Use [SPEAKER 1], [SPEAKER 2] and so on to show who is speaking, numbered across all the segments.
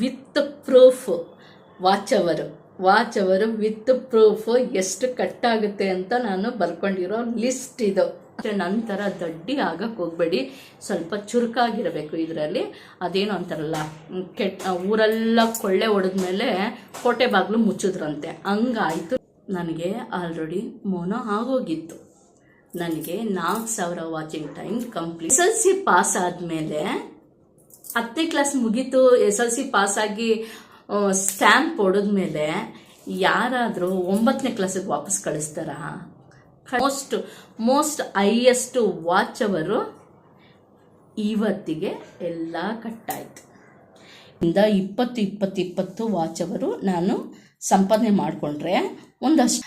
[SPEAKER 1] With proof. Watch hour watch hour with proof ಎಷ್ಟು ಕಟ್ಟಾಗುತ್ತೆ ಅಂತ ನಾನು ಬರ್ಕೊಂಡಿರೋ ಲಿಸ್ಟ್ ಇದು. ನಂತರ ದಡ್ಡಿ ಆಗಕ್ಕೆ ಹೋಗ್ಬೇಡಿ. ಸ್ವಲ್ಪ ಚುರುಕಾಗಿರಬೇಕು ಇದರಲ್ಲಿ. ಅದೇನು ಅಂತಾರಲ್ಲ ಕೆಟ್ಟ ಊರೆಲ್ಲ ಕೊಳ್ಳೆ ಹೊಡೆದ್ಮೇಲೆ ಕೋಟೆ ಬಾಗಿಲು ಮುಚ್ಚಿದ್ರಂತೆ. ಹಂಗಾಯಿತು. ನನಗೆ ಆಲ್ರೆಡಿ ಮೋನೋ ಆಗೋಗಿತ್ತು. ನನಗೆ ನಾಲ್ಕು ಸಾವಿರ watching time complete S L C pass ಆದಮೇಲೆ ಹತ್ತನೇ ಕ್ಲಾಸ್ ಮುಗೀತು, ಎಸ್ ಎಲ್ ಸಿ ಪಾಸ್ ಆಗಿ ಸ್ಟ್ಯಾಂಪ್ ಮೇಲೆ ಯಾರಾದರೂ ಒಂಬತ್ತನೇ ಕ್ಲಾಸಿಗೆ ವಾಪಸ್ ಕಳಿಸ್ತಾರ? ಮೋಸ್ಟ್ ಮೋಸ್ಟ್ ಹೈಯೆಸ್ಟ್ ವಾಚ್ ಅವರು ಇವತ್ತಿಗೆ ಎಲ್ಲ ಕಟ್ಟಾಯಿತು. ಇಂದ ಇಪ್ಪತ್ತು ಇಪ್ಪತ್ತು ಇಪ್ಪತ್ತು ವಾಚ್ ಅವರು ನಾನು ಸಂಪಾದನೆ ಮಾಡಿಕೊಂಡ್ರೆ ಒಂದಷ್ಟು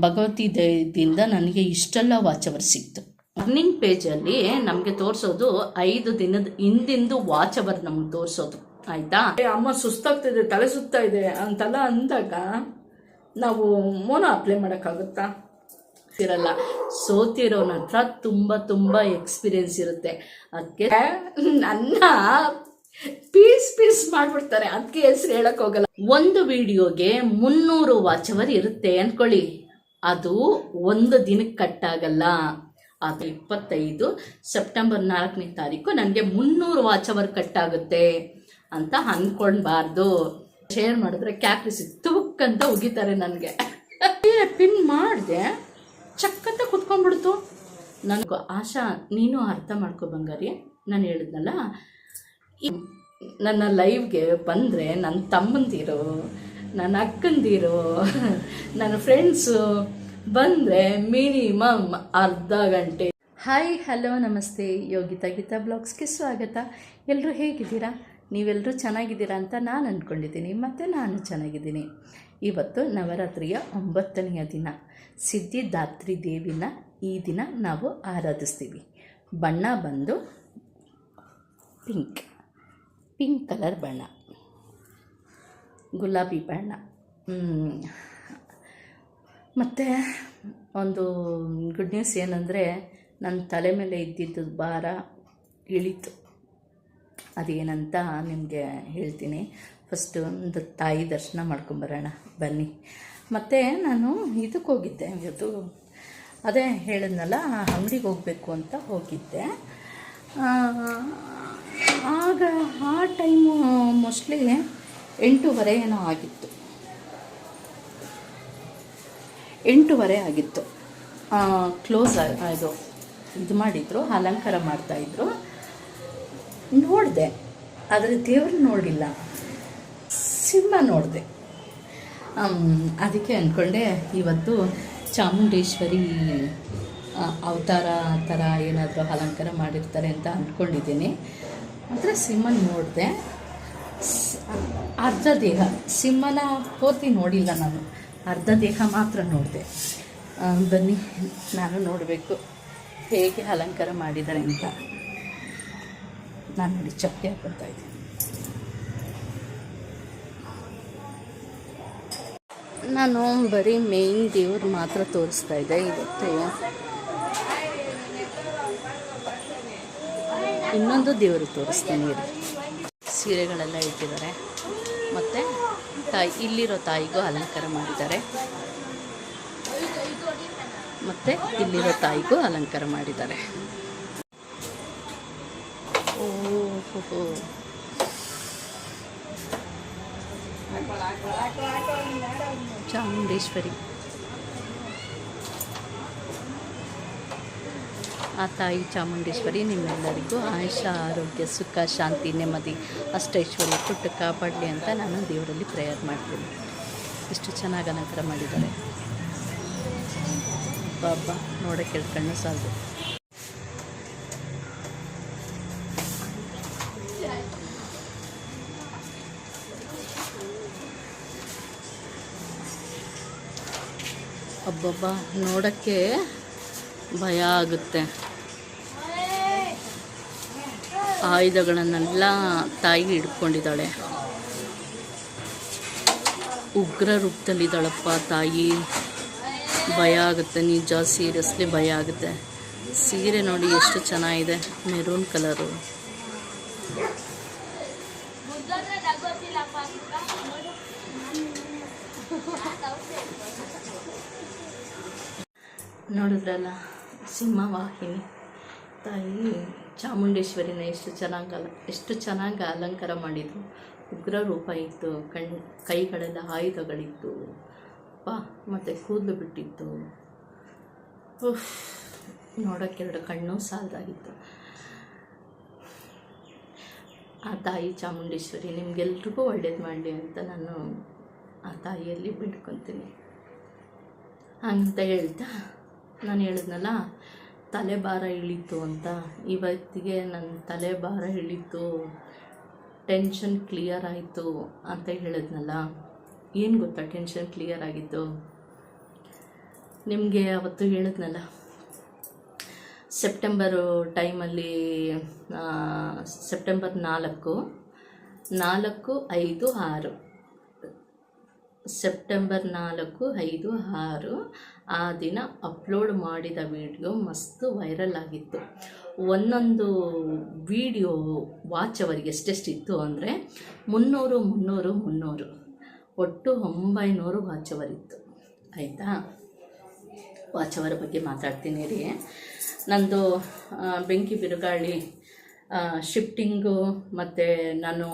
[SPEAKER 1] ಭಗವತಿ ದಯದಿಂದ ನನಗೆ ಇಷ್ಟೆಲ್ಲ ವಾಚ್ ಅವರು ಸಿಕ್ತು. ಅರ್ನಿಂಗ್ ಪೇಜಲ್ಲಿ ನಮಗೆ ತೋರಿಸೋದು ಐದು ದಿನದ ಹಿಂದಿಂದು ವಾಚ್ ಅವರ್ ನಮ್ಗೆ ತೋರಿಸೋದು. ಆಯ್ತಾ? ಅಮ್ಮ ಸುಸ್ತಾಗ್ತಿದೆ, ತಲೆ ಸುತ್ತಾ ಇದೆ ಅಂತೆಲ್ಲ ಅಂದಾಗ ನಾವು ಮೋನ ಅಪ್ಲೈ ಮಾಡೋಕ್ಕಾಗುತ್ತಾ? ಇರಲ್ಲ ಸೋತಿರೋನ ಹತ್ರ ತುಂಬ ತುಂಬ ಎಕ್ಸ್ಪೀರಿಯನ್ಸ್ ಇರುತ್ತೆ. ಅದಕ್ಕೆ ನನ್ನ ಪೀಸ್ ಪೀಸ್ ಮಾಡ್ಬಿಡ್ತಾರೆ. ಅದಕ್ಕೆ ಹೆಸರು ಹೇಳಕ್ ಹೋಗಲ್ಲ. ಒಂದು ವಿಡಿಯೋಗೆ ಮುನ್ನೂರು ವಾಚವರ್ ಇರುತ್ತೆ ಅನ್ಕೊಳ್ಳಿ. ಅದು ಒಂದು ದಿನಕ್ಕೆ ಕಟ್ಟಾಗಲ್ಲ ಅದು ಇಪ್ಪತ್ತೈದು. ಸೆಪ್ಟೆಂಬರ್ ನಾಲ್ಕನೇ ತಾರೀಕು ನನಗೆ ಮುನ್ನೂರು ವಾಚ್ ಅವರ್ ಕಟ್ಟಾಗುತ್ತೆ ಅಂತ ಅಂದ್ಕೊಳ್ಬಾರ್ದು ಶೇರ್ ಮಾಡಿದ್ರೆ ಕ್ಯಾಕ್ರಿಸಿ ತುಕ್ಕಂತ ಉಗಿತಾರೆ ನನಗೆ. ಪಿನ್ ಮಾಡಿದೆ, ಚಕ್ಕಂತ ಕುತ್ಕೊಂಡ್ಬಿಡ್ತು. ನನಗೆ ಆಶಾ, ನೀನು ಅರ್ಥ ಮಾಡ್ಕೊ ಬಂಗಾರಿ. ನಾನು ಹೇಳಿದ್ನಲ್ಲ ನನ್ನ ಲೈವ್ಗೆ ಬಂದರೆ ನನ್ನ ತಮ್ಮಂದಿರು, ನನ್ನ ಅಕ್ಕಂದಿರು, ನನ್ನ ಫ್ರೆಂಡ್ಸು ಬಂದರೆ ಮಿನಿಮಮ್ ಅರ್ಧ ಗಂಟೆ. ಹಾಯ್, ಹಲೋ, ನಮಸ್ತೆ. ಯೋಗಿತಾ ಗೀತಾ ಬ್ಲಾಗ್ಸ್ಗೆ ಸ್ವಾಗತ. ಎಲ್ಲರೂ ಹೇಗಿದ್ದೀರಾ? ನೀವೆಲ್ಲರೂ ಚೆನ್ನಾಗಿದ್ದೀರಾ ಅಂತ ನಾನು ಅಂದ್ಕೊಂಡಿದ್ದೀನಿ ಮತ್ತು ನಾನು ಚೆನ್ನಾಗಿದ್ದೀನಿ. ಇವತ್ತು ನವರಾತ್ರಿಯ ಒಂಬತ್ತನೆಯ ದಿನ. ಸಿದ್ಧಿದಾತ್ರಿ ದೇವಿನ ಈ ದಿನ ನಾವು ಆರಾಧಿಸ್ತೀವಿ. ಬಣ್ಣ ಬಂದು ಪಿಂಕ್. ಪಿಂಕ್ ಕಲರ್ ಬಣ್ಣ. ಗುಲಾಬಿ ಬಣ್ಣ. ಮತ್ತು ಒಂದು ಗುಡ್ ನ್ಯೂಸ್ ಏನಂದರೆ ನನ್ನ ತಲೆ ಮೇಲೆ ಇದ್ದಿದ್ದು ಭಾರ ಇಳಿತು. ಅದೇನಂತ ನಿಮಗೆ ಹೇಳ್ತೀನಿ. ಫಸ್ಟು ಒಂದು ತಾಯಿ ದರ್ಶನ ಮಾಡ್ಕೊಂಬರೋಣ ಬನ್ನಿ. ಮತ್ತು ನಾನು ಇದಕ್ಕೆ ಹೋಗಿದ್ದೆ ಇವತ್ತು ಅದೇ ಹೇಳಿದ್ನಲ್ಲ ಅಂಗಡಿಗೆ ಹೋಗಬೇಕು ಅಂತ ಹೋಗಿದ್ದೆ. ಆಗ ಆ ಟೈಮು ಮೋಸ್ಟ್ಲಿ ಎಂಟೂವರೆ ಏನೋ ಆಗಿತ್ತು. ಎಂಟೂವರೆ ಆಗಿತ್ತು. ಕ್ಲೋಸ್ ಇದು ಇದು ಮಾಡಿದರು, ಅಲಂಕಾರ ಮಾಡ್ತಾಯಿದ್ರು ನೋಡಿದೆ, ಆದರೆ ದೇವರು ನೋಡಿಲ್ಲ ಸಿಂಹ ನೋಡಿದೆ. ಅದಕ್ಕೆ ಅಂದ್ಕೊಂಡೆ ಇವತ್ತು ಚಾಮುಂಡೇಶ್ವರಿ ಅವತಾರ ಥರ ಏನಾದರೂ ಅಲಂಕಾರ ಮಾಡಿರ್ತಾರೆ ಅಂತ ಅಂದ್ಕೊಂಡಿದ್ದೀನಿ ಆದರೆ ಸಿಂಹನ ನೋಡಿದೆ. ಅರ್ಧ ದೇಹ, ಸಿಂಹನ ಹೋತಿ ನೋಡಿಲ್ಲ ನಾನು. ಅರ್ಧ ದೇಹ ಮಾತ್ರ ನೋಡಿದೆ. ಬನ್ನಿ, ನಾನು ನೋಡಬೇಕು ಹೇಗೆ ಅಲಂಕಾರ ಮಾಡಿದ್ದಾರೆ ಅಂತ. ನಾನು ನೋಡಿ ಚಪ್ಪಲಿ ಹಾಕೊಳ್ತಾ ಇದ್ದೀನಿ. ನಾನು ಬರೀ ಮೇಯ್ನ್ ದೇವ್ರು ಮಾತ್ರ ತೋರಿಸ್ತಾ ಇದ್ದೆ, ಇವತ್ತು. ಇನ್ನೊಂದು ದೇವರು ತೋರಿಸ್ತೀನಿ. ಇರಿ ಸೀರೆಗಳೆಲ್ಲ ಇಟ್ಟಿದ್ದಾರೆ. ಮತ್ತು ತಾಯಿ, ಇಲ್ಲಿರೋ ತಾಯಿಗೂ ಅಲಂಕಾರ ಮಾಡಿದ್ದಾರೆ. ಮತ್ತು ಇಲ್ಲಿರೋ ತಾಯಿಗೂ ಅಲಂಕಾರ ಮಾಡಿದ್ದಾರೆ. ಓಹೋ ಚಾಮುಂಡೇಶ್ವರಿ. ಆ ತಾಯಿ ಚಾಮುಂಡೇಶ್ವರಿ, ನಿಮ್ಮೆಲ್ಲರಿಗೂ ಆಯುಷ ಆರೋಗ್ಯ, ಸುಖ, ಶಾಂತಿ, ನೆಮ್ಮದಿ, ಅಷ್ಟೈಶ್ವರ್ಯ ಕೊಟ್ಟು ಕಾಪಾಡಲಿ ಅಂತ ನಾನು ದೇವರಲ್ಲಿ ಪ್ರೇಯರ್ ಮಾಡ್ತೀನಿ. ಇಷ್ಟು ಚೆನ್ನಾಗಿ ಅನಂತರ ಮಾಡಿದ್ದಾರೆ. ಬಾಬ ನೋಡೋಕೆ ಹೇಳ್ಕೊಂಡು ಸಾಲದು ಅಬ್ಬಬ್ಬ, ನೋಡೋಕ್ಕೆ ಭಯ ಆಗುತ್ತೆ. ಆಯುಧಗಳನ್ನೆಲ್ಲ ತಾಯಿ ಹಿಡ್ಕೊಂಡಿದ್ದಾಳೆ. ಉಗ್ರ ರೂಪದಲ್ಲಿದ್ದಾಳಪ್ಪ ತಾಯಿ. ಭಯ ಆಗುತ್ತೆ ನಿಜ ಸೀರಿಯಸ್ಲಿ ಭಯ ಆಗುತ್ತೆ. ಸೀರೆ ನೋಡಿ ಎಷ್ಟು ಚೆನ್ನಾಗಿದೆ ಮೆರೂನ್ ಕಲರು ನೋಡಿದ್ರಲ್ಲ ಸಿಂಹವಾಹಿನಿ ತಾಯಿ ಚಾಮುಂಡೇಶ್ವರಿನ ಎಷ್ಟು ಚೆನ್ನಾಗಿ ಅಲ, ಎಷ್ಟು ಚೆನ್ನಾಗಿ ಅಲಂಕಾರ ಮಾಡಿದ್ರು. ಉಗ್ರ ರೂಪ ಇತ್ತು, ಕಣ್, ಕೈಗಳೆಲ್ಲ ಆಯುಧಗಳಿತ್ತು. ಪಾ ಮತ್ತು ಕೂದಲು ಬಿಟ್ಟಿತ್ತು. ನೋಡೋಕ್ಕೆ ಎರಡು ಕಣ್ಣು ಸಾಲದಾಗಿತ್ತು. ಆ ತಾಯಿ ಚಾಮುಂಡೇಶ್ವರಿ, ನಿಮಗೆಲ್ರಿಗೂ ಒಳ್ಳೇದು ಮಾಡಲಿ ಅಂತ ನಾನು ಆ ತಾಯಿಯಲ್ಲಿ ಬಿಡ್ಕೊತೀನಿ. ಅಂತ ಹೇಳ್ತಾ ನಾನು ಹೇಳಿದ್ನಲ್ಲ ತಲೆ ಭಾರ ಇಳೀತು ಅಂತ ಇವತ್ತಿಗೆ ನನ್ನ ತಲೆ ಭಾರ ಇಳೀತು ಟೆನ್ಷನ್ ಕ್ಲಿಯರ್ ಆಯಿತು ಅಂತ ಹೇಳಿದ್ನಲ್ಲ, ಏನು ಗೊತ್ತಾ ಟೆನ್ಷನ್ ಕ್ಲಿಯರ್ ಆಗಿತ್ತು ನಿಮಗೆ ಅವತ್ತು ಹೇಳಿದ್ನಲ್ಲ ಸೆಪ್ಟೆಂಬರು ಟೈಮಲ್ಲಿ ಸೆಪ್ಟೆಂಬರ್ ನಾಲ್ಕು ನಾಲ್ಕು ಐದು ಆರು ಸೆಪ್ಟೆಂಬರ್ ನಾಲ್ಕು ಐದು ಆರು ಆ ದಿನ ಅಪ್ಲೋಡ್ ಮಾಡಿದ ವಿಡಿಯೋ ಮಸ್ತ್ ವೈರಲ್ ಆಗಿತ್ತು. ಒಂದೊಂದು ವಿಡಿಯೋ ವಾಚ್ ಅವರಿಗೆ ಎಷ್ಟೆಷ್ಟಿತ್ತು ಅಂದರೆ ಮುನ್ನೂರು ಮುನ್ನೂರು ಮುನ್ನೂರು. ಒಟ್ಟು ಒಂಬೈನೂರು ವಾಚ್ ಅವರಿತ್ತು ಆಯಿತಾ? ವಾಚ್ ಅವರ ಬಗ್ಗೆ ಮಾತಾಡ್ತೀನಿ ರೀ ನಂದು ಬೆಂಕಿ ಬಿರುಗಾಳಿ ಶಿಫ್ಟಿಂಗು ಮತ್ತು ನಾನು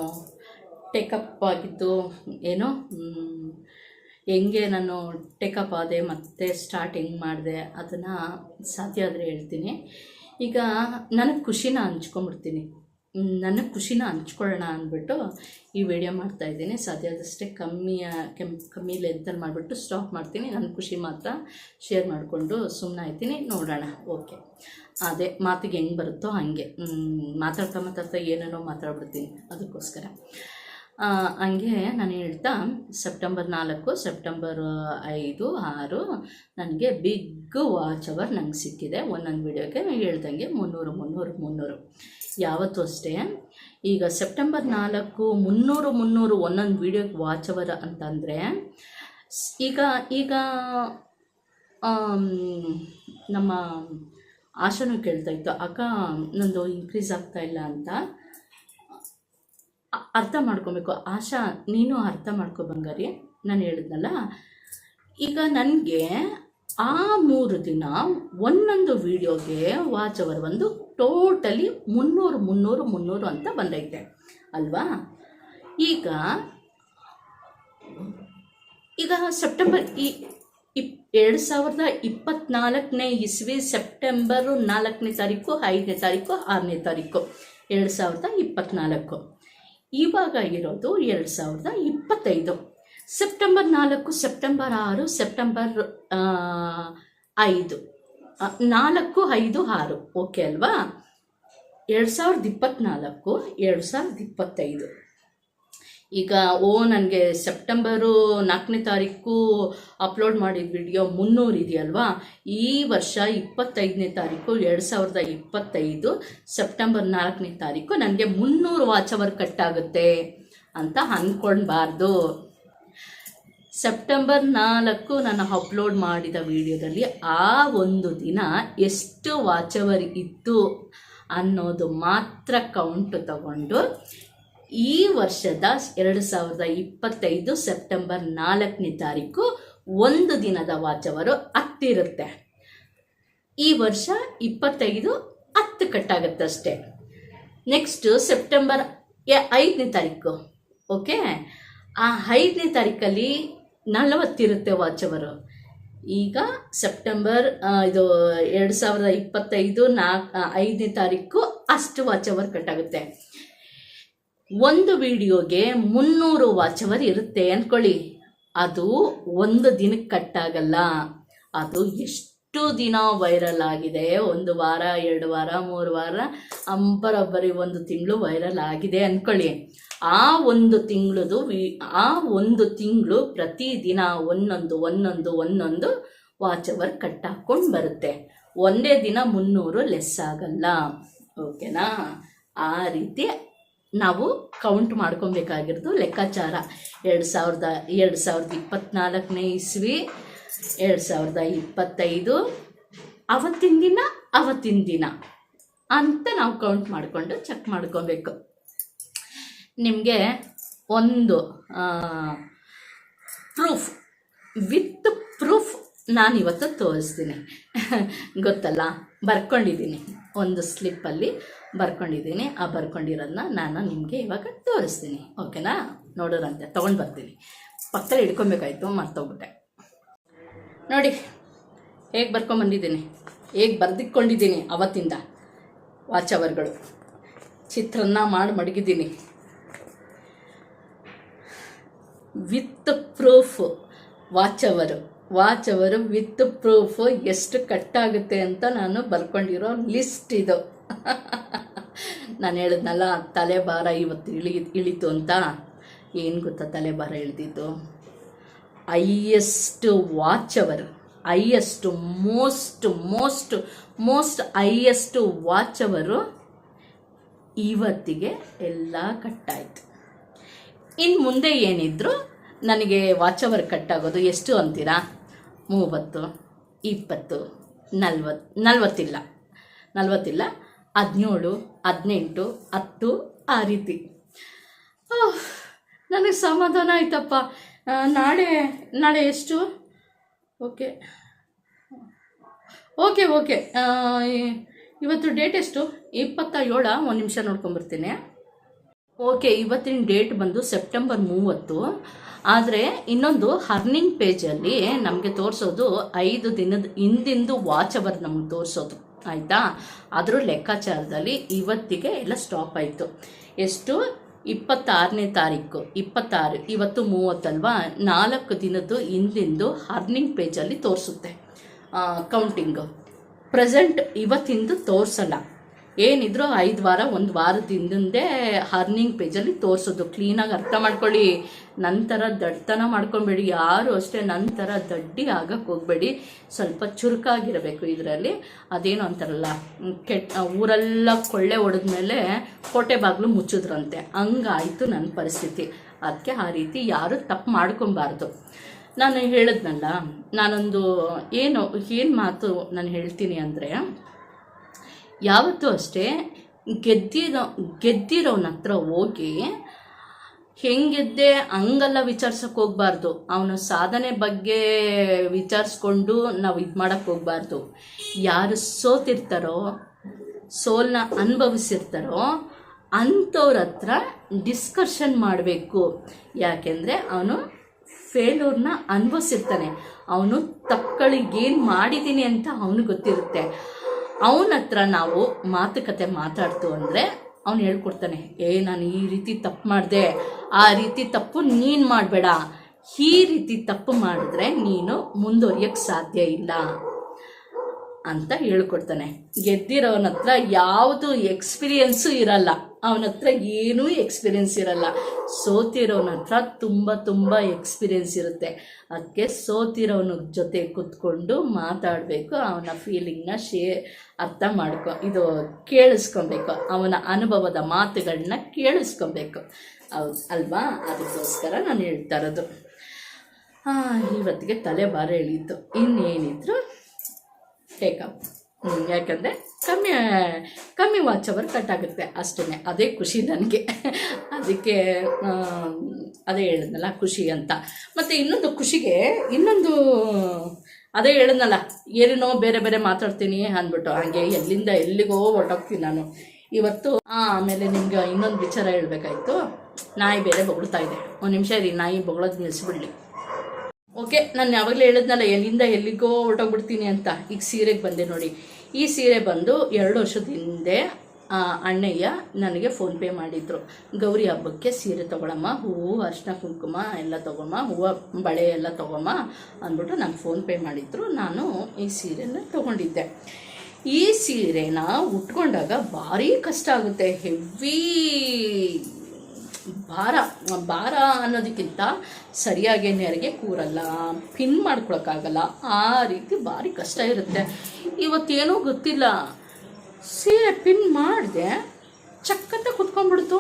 [SPEAKER 1] ಟೇಕಪ್ ಆಗಿದ್ದು, ಏನೋ ಹೆಂಗೆ ನಾನು ಟೇಕಪ್ ಆದೆ ಮತ್ತೆ ಸ್ಟಾರ್ಟ್ ಹೆಂಗೆ ಮಾಡಿದೆ ಅದನ್ನು ಸಾಧ್ಯ ಆದರೆ ಹೇಳ್ತೀನಿ. ಈಗ ನನಗೆ ಖುಷಿನ ಹಂಚ್ಕೊಂಬಿಡ್ತೀನಿ ನನಗೆ ಖುಷಿನ ಹಂಚ್ಕೊಳ್ಳೋಣ ಅಂದ್ಬಿಟ್ಟು ಈ ವಿಡಿಯೋ ಮಾಡ್ತಾಯಿದ್ದೀನಿ ಸಾಧ್ಯ ಆದಷ್ಟೇ ಕಮ್ಮಿಯ ಕೆಮ್, ಕಮ್ಮಿ ಲೆಂತಲ್ಲಿ ಮಾಡಿಬಿಟ್ಟು ಸ್ಟಾಪ್ ಮಾಡ್ತೀನಿ. ನನ್ನ ಖುಷಿ ಮಾತ್ರ ಶೇರ್ ಮಾಡಿಕೊಂಡು ಸುಮ್ಮನೆ ಆಯ್ತೀನಿ ನೋಡೋಣ. ಓಕೆ ಅದೇ ಮಾತಿಗೆ ಹೆಂಗೆ ಬರುತ್ತೋ ಹಾಗೆ. ಮಾತಾಡ್ತಾ ಮಾತಾಡ್ತಾ ಏನೇನೋ ಮಾತಾಡ್ಬಿಡ್ತೀನಿ. ಅದಕ್ಕೋಸ್ಕರ. ಹಂಗೆ ನಾನು ಹೇಳ್ತಾ, ಸೆಪ್ಟೆಂಬರ್ ನಾಲ್ಕು, ಸೆಪ್ಟೆಂಬರ್ ಐದು, ಆರು, ನನಗೆ ಬಿಗ್ ವಾಚ್ ಅವರ್ ನಂಗೆ ಸಿಕ್ಕಿದೆ. ಒಂದೊಂದು ವೀಡಿಯೋಗೆ ಹೇಳ್ದಂಗೆ ಮುನ್ನೂರು ಮುನ್ನೂರು ಮುನ್ನೂರು. ಯಾವತ್ತೂ ಅಷ್ಟೇ, ಈಗ ಸೆಪ್ಟೆಂಬರ್ ನಾಲ್ಕು, ಮುನ್ನೂರು ಮುನ್ನೂರು ಒಂದೊಂದು ವೀಡಿಯೋಗೆ ವಾಚ್ ಅವರ್ ಅಂತಂದರೆ, ಈಗ ಈಗ ನಮ್ಮ ಆಶನೂ ಕೇಳ್ತಾ ಇತ್ತು, ಅಕ್ಕ, ನಂದು ಇನ್ಕ್ರೀಸ್ ಆಗ್ತಾ ಇಲ್ಲ ಅಂತ. ಅರ್ಥ ಮಾಡ್ಕೊಬೇಕು. ಆಶಾ, ನೀನು ಅರ್ಥ ಮಾಡ್ಕೊ ಬಂಗಾರಿ. ನಾನು ಹೇಳಿದ್ನಲ್ಲ? ಈಗ ನನಗೆ ಆ ಮೂರು ದಿನ ಒಂದೊಂದು ವಿಡಿಯೋಗೆ ವಾಚ್ ಅವರ್ ಒಂದು ಟೋಟಲಿ ಮುನ್ನೂರು ಮುನ್ನೂರು ಮುನ್ನೂರು ಅಂತ ಬಂದೈತೆ. ಅಲ್ವಾ? ಈಗ ಈಗ ಸೆಪ್ಟೆಂಬರ್ ಈ, ಇಪ್, ಎರಡು ಸಾವಿರದ ಇಪ್ಪತ್ತ್ನಾಲ್ಕನೇ ಇಸ್ವಿ ಸೆಪ್ಟೆಂಬರು ನಾಲ್ಕನೇ ತಾರೀಕು, ಐದನೇ ತಾರೀಕು, ಆರನೇ ತಾರೀಕು, ಎರಡು ಸಾವಿರದ ಇಪ್ಪತ್ತ್ನಾಲ್ಕು ಇವಾಗ ಇರೋದು ಎರಡು ಸಾವಿರದ ಇಪ್ಪತ್ತೈದು. ಸೆಪ್ಟೆಂಬರ್ ನಾಲ್ಕು, ಸೆಪ್ಟೆಂಬರ್ ಆರು, ಸೆಪ್ಟೆಂಬರ್ ಐದು. ನಾಲ್ಕು, ಐದು, ಆರು. ಓಕೆ ಅಲ್ವಾ? ಎರಡು ಸಾವಿರದ ಇಪ್ಪತ್ತ್ನಾಲ್ಕು ಎರಡು ಸಾವಿರದ ಇಪ್ಪತ್ತೈದು. ಈಗ, ಓ, ನನಗೆ ಸೆಪ್ಟೆಂಬರು ನಾಲ್ಕನೇ ತಾರೀಕು ಅಪ್ಲೋಡ್ ಮಾಡಿದ ವಿಡಿಯೋ ಮುನ್ನೂರು ಇದೆಯಲ್ವಾ? ಈ ವರ್ಷ ಇಪ್ಪತ್ತೈದನೇ ತಾರೀಕು, ಎರಡು ಸಾವಿರದ ಇಪ್ಪತ್ತೈದು ಸೆಪ್ಟೆಂಬರ್ ನಾಲ್ಕನೇ ತಾರೀಕು ನನಗೆ ಮುನ್ನೂರು ವಾಚ್ ಅವರ್ ಕಟ್ಟಾಗುತ್ತೆ ಅಂತ ಅಂದ್ಕೊಳ್ಬಾರ್ದು ಸೆಪ್ಟೆಂಬರ್ ನಾಲ್ಕು ನಾನು ಅಪ್ಲೋಡ್ ಮಾಡಿದ ವಿಡಿಯೋದಲ್ಲಿ ಆ ಒಂದು ದಿನ ಎಷ್ಟು ವಾಚ್ ಅವರ್ ಇತ್ತು ಅನ್ನೋದು ಮಾತ್ರ ಕೌಂಟ್ ತಗೊಂಡು ಈ ವರ್ಷದ ಎರಡು ಸಾವಿರದ ಇಪ್ಪತ್ತೈದು ಸೆಪ್ಟೆಂಬರ್ ನಾಲ್ಕನೇ ತಾರೀಕು ಒಂದು ದಿನದ ವಾಚವರು ಹತ್ತಿರುತ್ತೆ. ಈ ವರ್ಷ ಇಪ್ಪತ್ತೈದು ಹತ್ತು ಕಟ್ಟಾಗುತ್ತೆ ಅಷ್ಟೇ. ನೆಕ್ಸ್ಟು ಸೆಪ್ಟೆಂಬರ್ ಐದನೇ ತಾರೀಕು ಓಕೆ ಆ ಐದನೇ ತಾರೀಕಲ್ಲಿ ನಲವತ್ತಿರುತ್ತೆ ವಾಚವರು. ಈಗ ಸೆಪ್ಟೆಂಬರ್ ಇದು ಎರಡು ಸಾವಿರದ ಇಪ್ಪತ್ತೈದು ನಾಲ್ಕು ಐದನೇ ತಾರೀಕು ಅಷ್ಟು ವಾಚ್ ಅವರ್ ಕಟ್ಟಾಗುತ್ತೆ. ಒಂದು ವಿಡಿಯೋಗೆ ಮುನ್ನೂರು ವಾಚವರ್ ಇರುತ್ತೆ ಅಂದ್ಕೊಳ್ಳಿ ಅದು ಒಂದು ದಿನಕ್ಕೆ ಕಟ್ಟಾಗಲ್ಲ. ಅದು ಎಷ್ಟು ದಿನ ವೈರಲ್ ಆಗಿದೆ. ಒಂದು ವಾರ, ಎರಡು ವಾರ, ಮೂರು ವಾರ, ಅಂಬರೊಬ್ಬರಿ ಒಂದು ತಿಂಗಳು ವೈರಲ್ ಆಗಿದೆ ಅಂದ್ಕೊಳ್ಳಿ ಆ ಒಂದು ತಿಂಗಳದು ಆ ಒಂದು ತಿಂಗಳು ಪ್ರತಿದಿನ ಒಂದೊಂದು ಒಂದೊಂದು ಒಂದೊಂದು ವಾಚವರ್ ಕಟ್ಟಾಕೊಂಡು ಬರುತ್ತೆ. ಒಂದೇ ದಿನ ಮುನ್ನೂರು ಲೆಸ್ ಆಗಲ್ಲ. ಓಕೆನಾ? ಆ ರೀತಿ ನಾವು ಕೌಂಟ್ ಮಾಡ್ಕೊಬೇಕಾಗಿರೋದು ಲೆಕ್ಕಾಚಾರ. ಎರಡು ಸಾವಿರದ ಎರಡು ಸಾವಿರದ ಇಪ್ಪತ್ತ್ನಾಲ್ಕನೇ ಇಸ್ವಿ, ಎರಡು ಸಾವಿರದ ಇಪ್ಪತ್ತೈದು, ಅವತ್ತಿನ ದಿನ ಅವತ್ತಿನ ದಿನ ಅಂತ ನಾವು ಕೌಂಟ್ ಮಾಡಿಕೊಂಡು ಚೆಕ್ ಮಾಡ್ಕೊಬೇಕು. ನಿಮಗೆ ಒಂದು ಪ್ರೂಫ್ ವಿತ್ ಪ್ರೂಫ್ ನಾನು ಇವತ್ತು ತೋರಿಸ್ತೀನಿ. ಗೊತ್ತಲ್ಲ? ಬರ್ಕೊಂಡಿದ್ದೀನಿ. ಒಂದು ಸ್ಲಿಪ್ಪಲ್ಲಿ ಬರ್ಕೊಂಡಿದ್ದೀನಿ. ಆ ಬರ್ಕೊಂಡಿರೋದನ್ನ ನಾನು ನಿಮಗೆ ಇವಾಗ ತೋರಿಸ್ತೀನಿ. ಓಕೆನಾ ನೋಡೋರಂತೆ. ತೊಗೊಂಡು ಬರ್ತೀನಿ. ಪಕ್ಕದಲ್ಲಿ ಹಿಡ್ಕೊಬೇಕಾಯ್ತು, ಮರ್ತೋಗ್ಬಿಟ್ಟೆ. ನೋಡಿ, ಹೇಗೆ ಬರ್ಕೊಂಬಂದಿದ್ದೀನಿ. ಹೇಗೆ ಬರ್ದಿಟ್ಕೊಂಡಿದ್ದೀನಿ ಅವತ್ತಿಂದ. ವಾಚ್ ಅವರ್ಗಳು ಚಿತ್ರಾನ್ನ ಮಾಡಿ ಮಡಗಿದ್ದೀನಿ. With proof watch hour watch hour with proof ಎಷ್ಟು ಕಟ್ಟಾಗುತ್ತೆ ಅಂತ ನಾನು ಬರ್ಕೊಂಡಿರೋ ಲಿಸ್ಟ್ ಇದು. ನಾನು ಹೇಳಿದ್ನಲ್ಲ ತಲೆ ಭಾರ ಇವತ್ತು ಇಳಿ, ಇಳಿತು ಅಂತ? ಏನು ಗೊತ್ತಾ ತಲೆ ಭಾರ ಇಳಿದಿದ್ದು? Highest watch hour, highest, most most most highest watch hour ಇವತ್ತಿಗೆ ಎಲ್ಲ ಕಟ್ಟಾಯಿತು ಇನ್ನು ಮುಂದೆ ಏನಿದ್ರು ನನಗೆ ವಾಚ್ ಅವರ್ ಕಟ್ಟಾಗೋದು ಎಷ್ಟು ಅಂತೀರಾ? ಮೂವತ್ತು, ಇಪ್ಪತ್ತು ನಲ್ವತ್ತು ನಲ್ವತ್ತಿಲ್ಲ. ನಲ್ವತ್ತಿಲ್ಲ ಹದಿನೇಳು ಹದಿನೆಂಟು, ಹತ್ತು ಆ ರೀತಿ. ನನಗೆ ಸಮಾಧಾನ ಆಯ್ತಪ್ಪ. ನಾಳೆ ನಾಳೆ ಎಷ್ಟು? ಓಕೆ. Okay okay. ಇವತ್ತು ಡೇಟ್ ಎಷ್ಟು? ಇಪ್ಪತ್ತ ಏಳ ಒಂದು ನಿಮಿಷ ನೋಡ್ಕೊಂಬರ್ತೀನಿ ಓಕೆ, ಇವತ್ತಿನ ಡೇಟ್ ಬಂದು ಸೆಪ್ಟೆಂಬರ್ ಮೂವತ್ತು. ಆದರೆ ಇನ್ನೊಂದು ಹರ್ನಿಂಗ್ ಪೇಜಲ್ಲಿ ನಮಗೆ ತೋರಿಸೋದು ಐದು ದಿನದ ಹಿಂದಿಂದು ವಾಚ್ ಅವರ್ ನಮ್ಗೆ ತೋರಿಸೋದು, ಆಯಿತಾ? ಅದ್ರ ಲೆಕ್ಕಾಚಾರದಲ್ಲಿ ಇವತ್ತಿಗೆ ಎಲ್ಲ ಸ್ಟಾಪ್ ಆಯಿತು. ಎಷ್ಟು? ಇಪ್ಪತ್ತಾರನೇ ತಾರೀಕು, ಇಪ್ಪತ್ತಾರು, ಇವತ್ತು ಮೂವತ್ತಲ್ವಾ? ನಾಲ್ಕು ದಿನದ್ದು ಹಿಂದಿಂದು ಹರ್ನಿಂಗ್ ಪೇಜಲ್ಲಿ ತೋರಿಸುತ್ತೆ. ಕೌಂಟಿಂಗು ಪ್ರೆಸೆಂಟ್ ಇವತ್ತಿಂದು ತೋರಿಸಲ್ಲ. ಏನಿದ್ರು ಐದು ವಾರ, ಒಂದು ವಾರದ ಹಿಂದೆ ಹರ್ನಿಂಗ್ ಪೇಜಲ್ಲಿ ತೋರಿಸೋದು. ಕ್ಲೀನಾಗಿ ಅರ್ಥ ಮಾಡ್ಕೊಳ್ಳಿ. ನಂತರ ದಡ್ಡತನ ಮಾಡ್ಕೊಬೇಡಿ. ಯಾರು ಅಷ್ಟೇ ನಂತರ ದಡ್ಡಿ ಆಗಕ್ಕೆ ಹೋಗಬೇಡಿ. ಸ್ವಲ್ಪ ಚುರುಕಾಗಿರಬೇಕು ಇದರಲ್ಲಿ. ಅದೇನು ಅಂತಾರಲ್ಲ ಕೆಟ್ಟ ಊರೆಲ್ಲ ಕೊಳ್ಳೆ ಹೊಡೆದ್ಮೇಲೆ ಕೋಟೆ ಬಾಗಿಲು ಮುಚ್ಚಿದ್ರಂತೆ. ಹಂಗಾಯಿತು ನನ್ನ ಪರಿಸ್ಥಿತಿ. ಅದಕ್ಕೆ ಆ ರೀತಿ ಯಾರು ತಪ್ಪು ಮಾಡ್ಕೊಬಾರ್ದು. ನಾನು ಹೇಳಿದ್ನಲ್ಲ, ನಾನೊಂದು, ಏನು ಏನು ಮಾತು ನಾನು ಹೇಳ್ತೀನಿ ಅಂದರೆ ಯಾವತ್ತೂ ಅಷ್ಟೇ ಗೆದ್ದಿರೋ ಗೆದ್ದಿರೋನ ಹತ್ರ ಹೋಗಿ ಹೆಂಗೆದ್ದೆ ಹಂಗೆಲ್ಲ ವಿಚಾರ್ಸಕ್ಕೆ ಹೋಗ್ಬಾರ್ದು. ಅವನ ಸಾಧನೆ ಬಗ್ಗೆ ವಿಚಾರಿಸ್ಕೊಂಡು ನಾವು ಇದು ಮಾಡೋಕ್ಕೆ ಹೋಗ್ಬಾರ್ದು. ಯಾರು ಸೋತಿರ್ತಾರೋ, ಸೋಲ್ನ ಅನುಭವಿಸಿರ್ತಾರೋ ಅಂಥವ್ರ ಹತ್ರ ಡಿಸ್ಕಷನ್ ಮಾಡಬೇಕು. ಯಾಕೆಂದರೆ ಅವನು ಫೇಲೂರ್ನ ಅನುಭವಿಸಿರ್ತಾನೆ. ಅವನು ತಪ್ಪುಗಳಿಗೆ ಏನು ಮಾಡಿದ್ದೀನಿ ಅಂತ ಅವನಿಗೆ ಗೊತ್ತಿರುತ್ತೆ. ಅವನ ಹತ್ರ ನಾವು ಮಾತುಕತೆ ಮಾತಾಡ್ತು ಅಂದರೆ ಅವನು ಹೇಳ್ಕೊಡ್ತಾನೆ, ಏ, ನಾನು ಈ ರೀತಿ ತಪ್ಪು ಮಾಡಿದೆ, ಆ ರೀತಿ ತಪ್ಪು ನೀನು ಮಾಡಬೇಡ. ಈ ರೀತಿ ತಪ್ಪು ಮಾಡಿದ್ರೆ ನೀನು ಮುಂದುವರಿಯೋಕ್ಕೆ ಸಾಧ್ಯ ಇಲ್ಲ. ಅಂತ ಹೇಳ್ಕೊಡ್ತಾನೆ. ಗೆದ್ದಿರೋನ ಹತ್ರ ಯಾವುದು ಎಕ್ಸ್ಪೀರಿಯನ್ಸು ಇರಲ್ಲ. ಅವನ ಹತ್ರ ಏನೂ ಎಕ್ಸ್ಪೀರಿಯನ್ಸ್ ಇರಲ್ಲ. ಸೋತಿರೋನ ಹತ್ರ ತುಂಬ ತುಂಬ ಎಕ್ಸ್ಪೀರಿಯನ್ಸ್ ಇರುತ್ತೆ. ಅದಕ್ಕೆ ಸೋತಿರೋನ ಜೊತೆ ಕೂತ್ಕೊಂಡು ಮಾತಾಡಬೇಕು, ಅವನ ಫೀಲಿಂಗ್ನ ಶೇ ಅರ್ಥ ಮಾಡ್ಕೊ, ಇದು ಕೇಳಿಸ್ಕೊಬೇಕು, ಅವನ ಅನುಭವದ ಮಾತುಗಳನ್ನ ಕೇಳಿಸ್ಕೊಬೇಕು. ಅಲ್ವಾ? ಅದಕ್ಕೋಸ್ಕರ ನಾನು ಹೇಳ್ತಾ ಇರೋದು. ಇವತ್ತಿಗೆ ತಲೆ ಭಾರ ಎಳೀತು. ಇನ್ನೇನಿದ್ರು ಟೇಕಪ್ ಯಾಕಂದರೆ ಕಮ್ಮಿ ಕಮ್ಮಿ ವಾಚ್ ಅವರ್ ಕಟ್ ಆಗುತ್ತೆ ಅಷ್ಟೇ ಅದೇ ಖುಷಿ ನನಗೆ. ಅದಕ್ಕೆ ಅದೇ ಹೇಳಿದ್ನಲ್ಲ, ಖುಷಿ ಅಂತ. ಮತ್ತು ಇನ್ನೊಂದು ಖುಷಿಗೆ, ಇನ್ನೊಂದು, ಅದೇ ಹೇಳಿದ್ನಲ್ಲ, ಏನೇನೋ ಬೇರೆ ಬೇರೆ ಮಾತಾಡ್ತೀನಿ ಅಂದ್ಬಿಟ್ಟು. ಹಾಗೆ ಎಲ್ಲಿಂದ ಎಲ್ಲಿಗೋ ಹೊರಟೋಗ್ತೀನಿ ನಾನು. ಇವತ್ತು ಆಮೇಲೆ ನಿಮ್ಗೆ ಇನ್ನೊಂದು ವಿಚಾರ ಹೇಳಬೇಕಾಯ್ತು. ನಾಯಿ ಬೇರೆ ಬೊಗಳ್ತಾ ಇದೆ. ಒಂದು ನಿಮಿಷ ಇರಿ, ನಾಯಿ ಬೊಗಳೋದು ನಿಲ್ಲಿಸ್ಬಿಡ್ಲಿ ಓಕೆ, ನಾನು ಯಾವಾಗಲೇ ಹೇಳಿದ್ನಲ್ಲ, ಎಲ್ಲಿಂದ ಎಲ್ಲಿಗೋ ಹೊರಟೋಗ್ಬಿಡ್ತೀನಿ ಅಂತ. ಈಗ ಸೀರೆಗೆ ಬಂದೆ ನೋಡಿ. ಈ ಸೀರೆ ಬಂದು ಎರಡು ವರ್ಷದ ಹಿಂದೆ ಅಣ್ಣಯ್ಯ ನನಗೆ ಫೋನ್ಪೇ ಮಾಡಿದ್ರು. ಗೌರಿ ಹಬ್ಬಕ್ಕೆ ಸೀರೆ ತೊಗೊಳಮ್ಮ, ಹೂವು ಅರ್ಶಿನ ಕುಂಕುಮ ಎಲ್ಲ ತೊಗೊಮ್ಮ, ಹೂವು, ಬಳೆ ಎಲ್ಲ ತೊಗೊಮ್ಮ ಅಂದ್ಬಿಟ್ಟು ನಂಗೆ ಫೋನ್ಪೇ ಮಾಡಿದ್ರು. ನಾನು ಈ ಸೀರೆನ ತೊಗೊಂಡಿದ್ದೆ. ಈ ಸೀರೆನ ಉಟ್ಕೊಂಡಾಗ ಭಾರಿ ಕಷ್ಟ ಆಗುತ್ತೆ. ಹೆವಿ ಭಾರ ಭಾರ ಅನ್ನೋದಕ್ಕಿಂತ ಸರಿಯಾಗಿ ನೆರಿಗೆ ಕೂರಲ್ಲ ಪಿನ್ ಮಾಡ್ಕೊಳಕ್ಕಾಗಲ್ಲ, ಆ ರೀತಿ ಭಾರಿ ಕಷ್ಟ ಇರುತ್ತೆ. ಇವತ್ತೇನೋ ಗೊತ್ತಿಲ್ಲ. ಸೀರೆ ಪಿನ್ ಮಾಡಿದೆ, ಚಕ್ಕಂತ ಕುತ್ಕೊಂಡ್ಬಿಡ್ತು.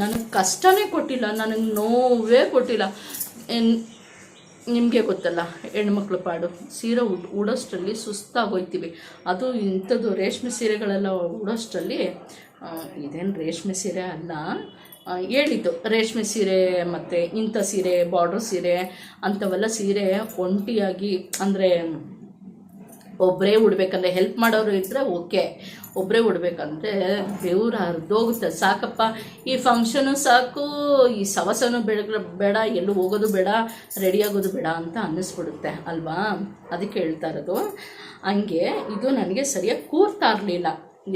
[SPEAKER 1] ನನಗೆ ಕಷ್ಟನೇ ಕೊಟ್ಟಿಲ್ಲ, ನನಗೆ ನೋವೇ ಕೊಟ್ಟಿಲ್ಲ. ನಿಮಗೆ ಗೊತ್ತಲ್ಲ, ಹೆಣ್ಮಕ್ಳು ಪಾಡು, ಸೀರೆ ಉಡ್, ಉಡೋಷ್ಟರಲ್ಲಿ ಸುಸ್ತಾಗೋಯ್ತೀವಿ. ಅದು ಇಂಥದ್ದು ರೇಷ್ಮೆ ಸೀರೆಗಳೆಲ್ಲ ಉಡೋಷ್ಟರಲ್ಲಿ ಇದೇನು ರೇಷ್ಮೆ ಸೀರೆ ಅಲ್ಲ. ಹೇಳಿದ್ದು. ರೇಷ್ಮೆ ಸೀರೆ ಮತ್ತು ಇಂಥ ಸೀರೆ ಬಾರ್ಡ್ರ್ ಸೀರೆ, ಅಂಥವೆಲ್ಲ ಸೀರೆ ಒಂಟಿಯಾಗಿ ಅಂದರೆ ಒಬ್ಬರೇ ಉಡ್ಬೇಕಂದ್ರೆ ಹೆಲ್ಪ್ ಮಾಡೋರು ಇದ್ದರೆ ಓಕೆ ಒಬ್ಬರೇ ಉಡ್ಬೇಕಂದ್ರೆ ಬೆವ್ರು ಹರಿದೋಗುತ್ತೆ. ಸಾಕಪ್ಪ, ಈ ಫಂಕ್ಷನು ಸಾಕು, ಈ ಸವಸನು ಬೇಡ ಬೇಡ, ಎಲ್ಲೂ ಹೋಗೋದು ಬೇಡ ರೆಡಿ ಆಗೋದು ಬೇಡ ಅಂತ ಅನ್ನಿಸ್ಬಿಡುತ್ತೆ, ಅಲ್ವಾ? ಅದಕ್ಕೆ ಹೇಳ್ತಾ ಇರೋದು. ಹಂಗೆ ಇದು ನನಗೆ ಸರಿಯಾಗಿ ಕೂರ್ತಾ ಇರಲಿಲ್ಲ.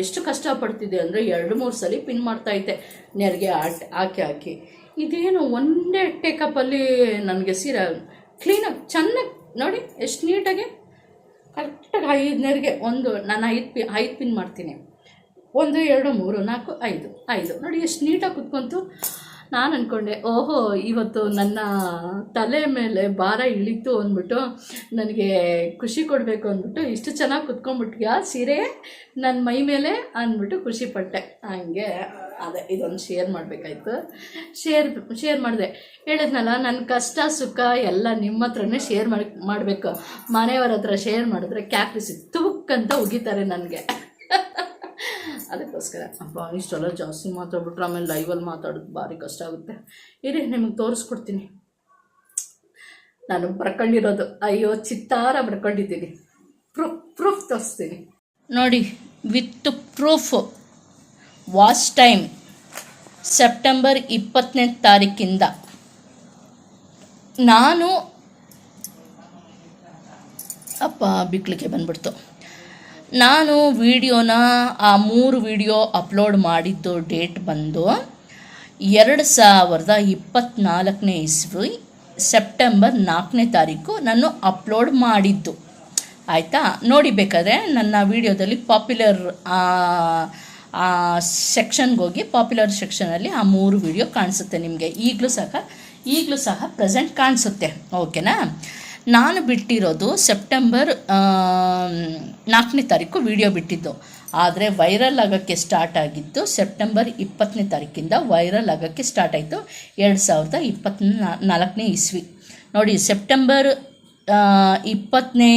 [SPEAKER 1] ಎಷ್ಟು ಕಷ್ಟಪಡ್ತಿದ್ದೆ ಅಂದರೆ ಎರಡು ಮೂರು ಸಲ ಪಿನ್ ಮಾಡ್ತಾಯಿದ್ದೆ ನೆರಿಗೆ ಆಟ್ ಹಾಕಿ ಹಾಕಿ. ಇದೇನು ಒಂದೇ ಟೇಕಪ್ಪಲ್ಲಿ ನನಗೆ ಸೀರೆ ಕ್ಲೀನಾಗಿ ಚೆನ್ನಾಗಿ ನೋಡಿ, ಎಷ್ಟು ನೀಟಾಗಿ. ಕರೆಕ್ಟಾಗಿ ಐದು ನೆರಿಗೆ, ಒಂದು, ನಾನು ಐದು ಪಿ ಐದು ಪಿನ್ ಮಾಡ್ತೀನಿ. ಒಂದು, ಎರಡು, ಮೂರು, ನಾಲ್ಕು, ಐದು ಐದು. ನೋಡಿ, ಎಷ್ಟು ನೀಟಾಗಿ ಕುತ್ಕೊಂತು. ನಾನು ಅಂದ್ಕೊಂಡೆ ಓಹೋ, ಇವತ್ತು ನನ್ನ ತಲೆ ಮೇಲೆ ಭಾರ ಇಳಿತು ಅಂದ್ಬಿಟ್ಟು ನನಗೆ ಖುಷಿ ಕೊಡಬೇಕು ಅಂದ್ಬಿಟ್ಟು ಇಷ್ಟು ಚೆನ್ನಾಗಿ ಕುತ್ಕೊಂಡ್ಬಿಟ್ಯಾ ಸೀರೆ? ನನ್ನ ಮೈ ಮೇಲೆ ಅಂದ್ಬಿಟ್ಟು ಖುಷಿಪಟ್ಟೆ ಹಂಗೆ, ಅದೇ, ಇದೊಂದು ಶೇರ್ ಮಾಡಬೇಕಾಯ್ತು. ಶೇರ್ ಶೇರ್ ಮಾಡಿದೆ. ಹೇಳಿದ್ನಲ್ಲ ನನ್ನ ಕಷ್ಟ, ಸುಖ ಎಲ್ಲ ನಿಮ್ಮ ಹತ್ರನೇ ಶೇರ್ ಮಾಡಿ, ಮಾಡಬೇಕು. ಮನೆಯವರ ಹತ್ರ ಶೇರ್ ಮಾಡಿದ್ರೆ ಕ್ಯಾಪ್ರಿಸಿ ತುಕ್ಕಂತ ಉಗಿತಾರೆ ನನಗೆ. ಅದಕ್ಕೋಸ್ಕರ. ಅಪ್ಪ ಇಷ್ಟೆಲ್ಲ ಜಾಸ್ತಿ ಮಾತಾಡ್ಬಿಟ್ರೆ ಆಮೇಲೆ ಲೈವಲ್ಲಿ ಮಾತಾಡೋದು ಭಾರಿ ಕಷ್ಟ ಆಗುತ್ತೆ. ಇರಿ, ನಿಮಗೆ ತೋರಿಸ್ಕೊಡ್ತೀನಿ. ನಾನು ಬರ್ಕೊಂಡಿರೋದು. ಅಯ್ಯೋ, ಚಿತ್ತಾರ ಬರ್ಕೊಂಡಿದ್ದೀನಿ. ಪ್ರೂಫ್ ಪ್ರೂಫ್ ತೋರಿಸ್ತೀನಿ. ನೋಡಿ, with proof. Watch time. September ಇಪ್ಪತ್ತನೇ ತಾರೀಕಿಂದ. ನಾನು ಅಪ್ಪ ಬಿಕ್ಲಿಕ್ಕೆ ಬಂದ್ಬಿಡ್ತು. ನಾನು ವಿಡಿಯೋನ, ಆ ಮೂರು ವಿಡಿಯೋ ಅಪ್ಲೋಡ್ ಮಾಡಿದ್ದು ಡೇಟ್ ಬಂದು ಎರಡು ಸಾವಿರದ ಇಪ್ಪತ್ತ್ನಾಲ್ಕನೇ ಇಸ್ವಿ, ಸೆಪ್ಟೆಂಬರ್ ನಾಲ್ಕನೇ ತಾರೀಕು ನಾನು ಅಪ್ಲೋಡ್ ಮಾಡಿದ್ದು. ಆಯಿತಾ? ನೋಡಿ ಬೇಕಾದ್ರೆ ನನ್ನ ವಿಡಿಯೋದಲ್ಲಿ ಪಾಪ್ಯುಲರ್ ಸೆಕ್ಷನ್ಗೆ ಹೋಗಿ ಪಾಪ್ಯುಲರ್ ಸೆಕ್ಷನಲ್ಲಿ ಆ ಮೂರು ವಿಡಿಯೋ ಕಾಣಿಸುತ್ತೆ ನಿಮಗೆ. ಈಗಲೂ ಸಹ ಈಗಲೂ ಸಹ ಪ್ರೆಸೆಂಟ್ ಕಾಣಿಸುತ್ತೆ. ಓಕೆನಾ? ನಾನು ಬಿಟ್ಟಿರೋದು ಸೆಪ್ಟೆಂಬರ್ ನಾಲ್ಕನೇ ತಾರೀಕು ವಿಡಿಯೋ ಬಿಟ್ಟಿದ್ದು. ಆದರೆ ವೈರಲ್ ಆಗೋಕ್ಕೆ ಸ್ಟಾರ್ಟ್ ಆಗಿದ್ದು ಸೆಪ್ಟೆಂಬರ್ ಇಪ್ಪತ್ತನೇ ತಾರೀಕಿಂದ ವೈರಲ್ ಆಗೋಕ್ಕೆ ಸ್ಟಾರ್ಟ್ ಆಯಿತು ಎರಡು ಸಾವಿರದ ಇಪ್ಪತ್ತ್ ನಾಲ್ಕನೇ ಇಸ್ವಿ. ನೋಡಿ, ಸೆಪ್ಟೆಂಬರ್ ಇಪ್ಪತ್ತನೇ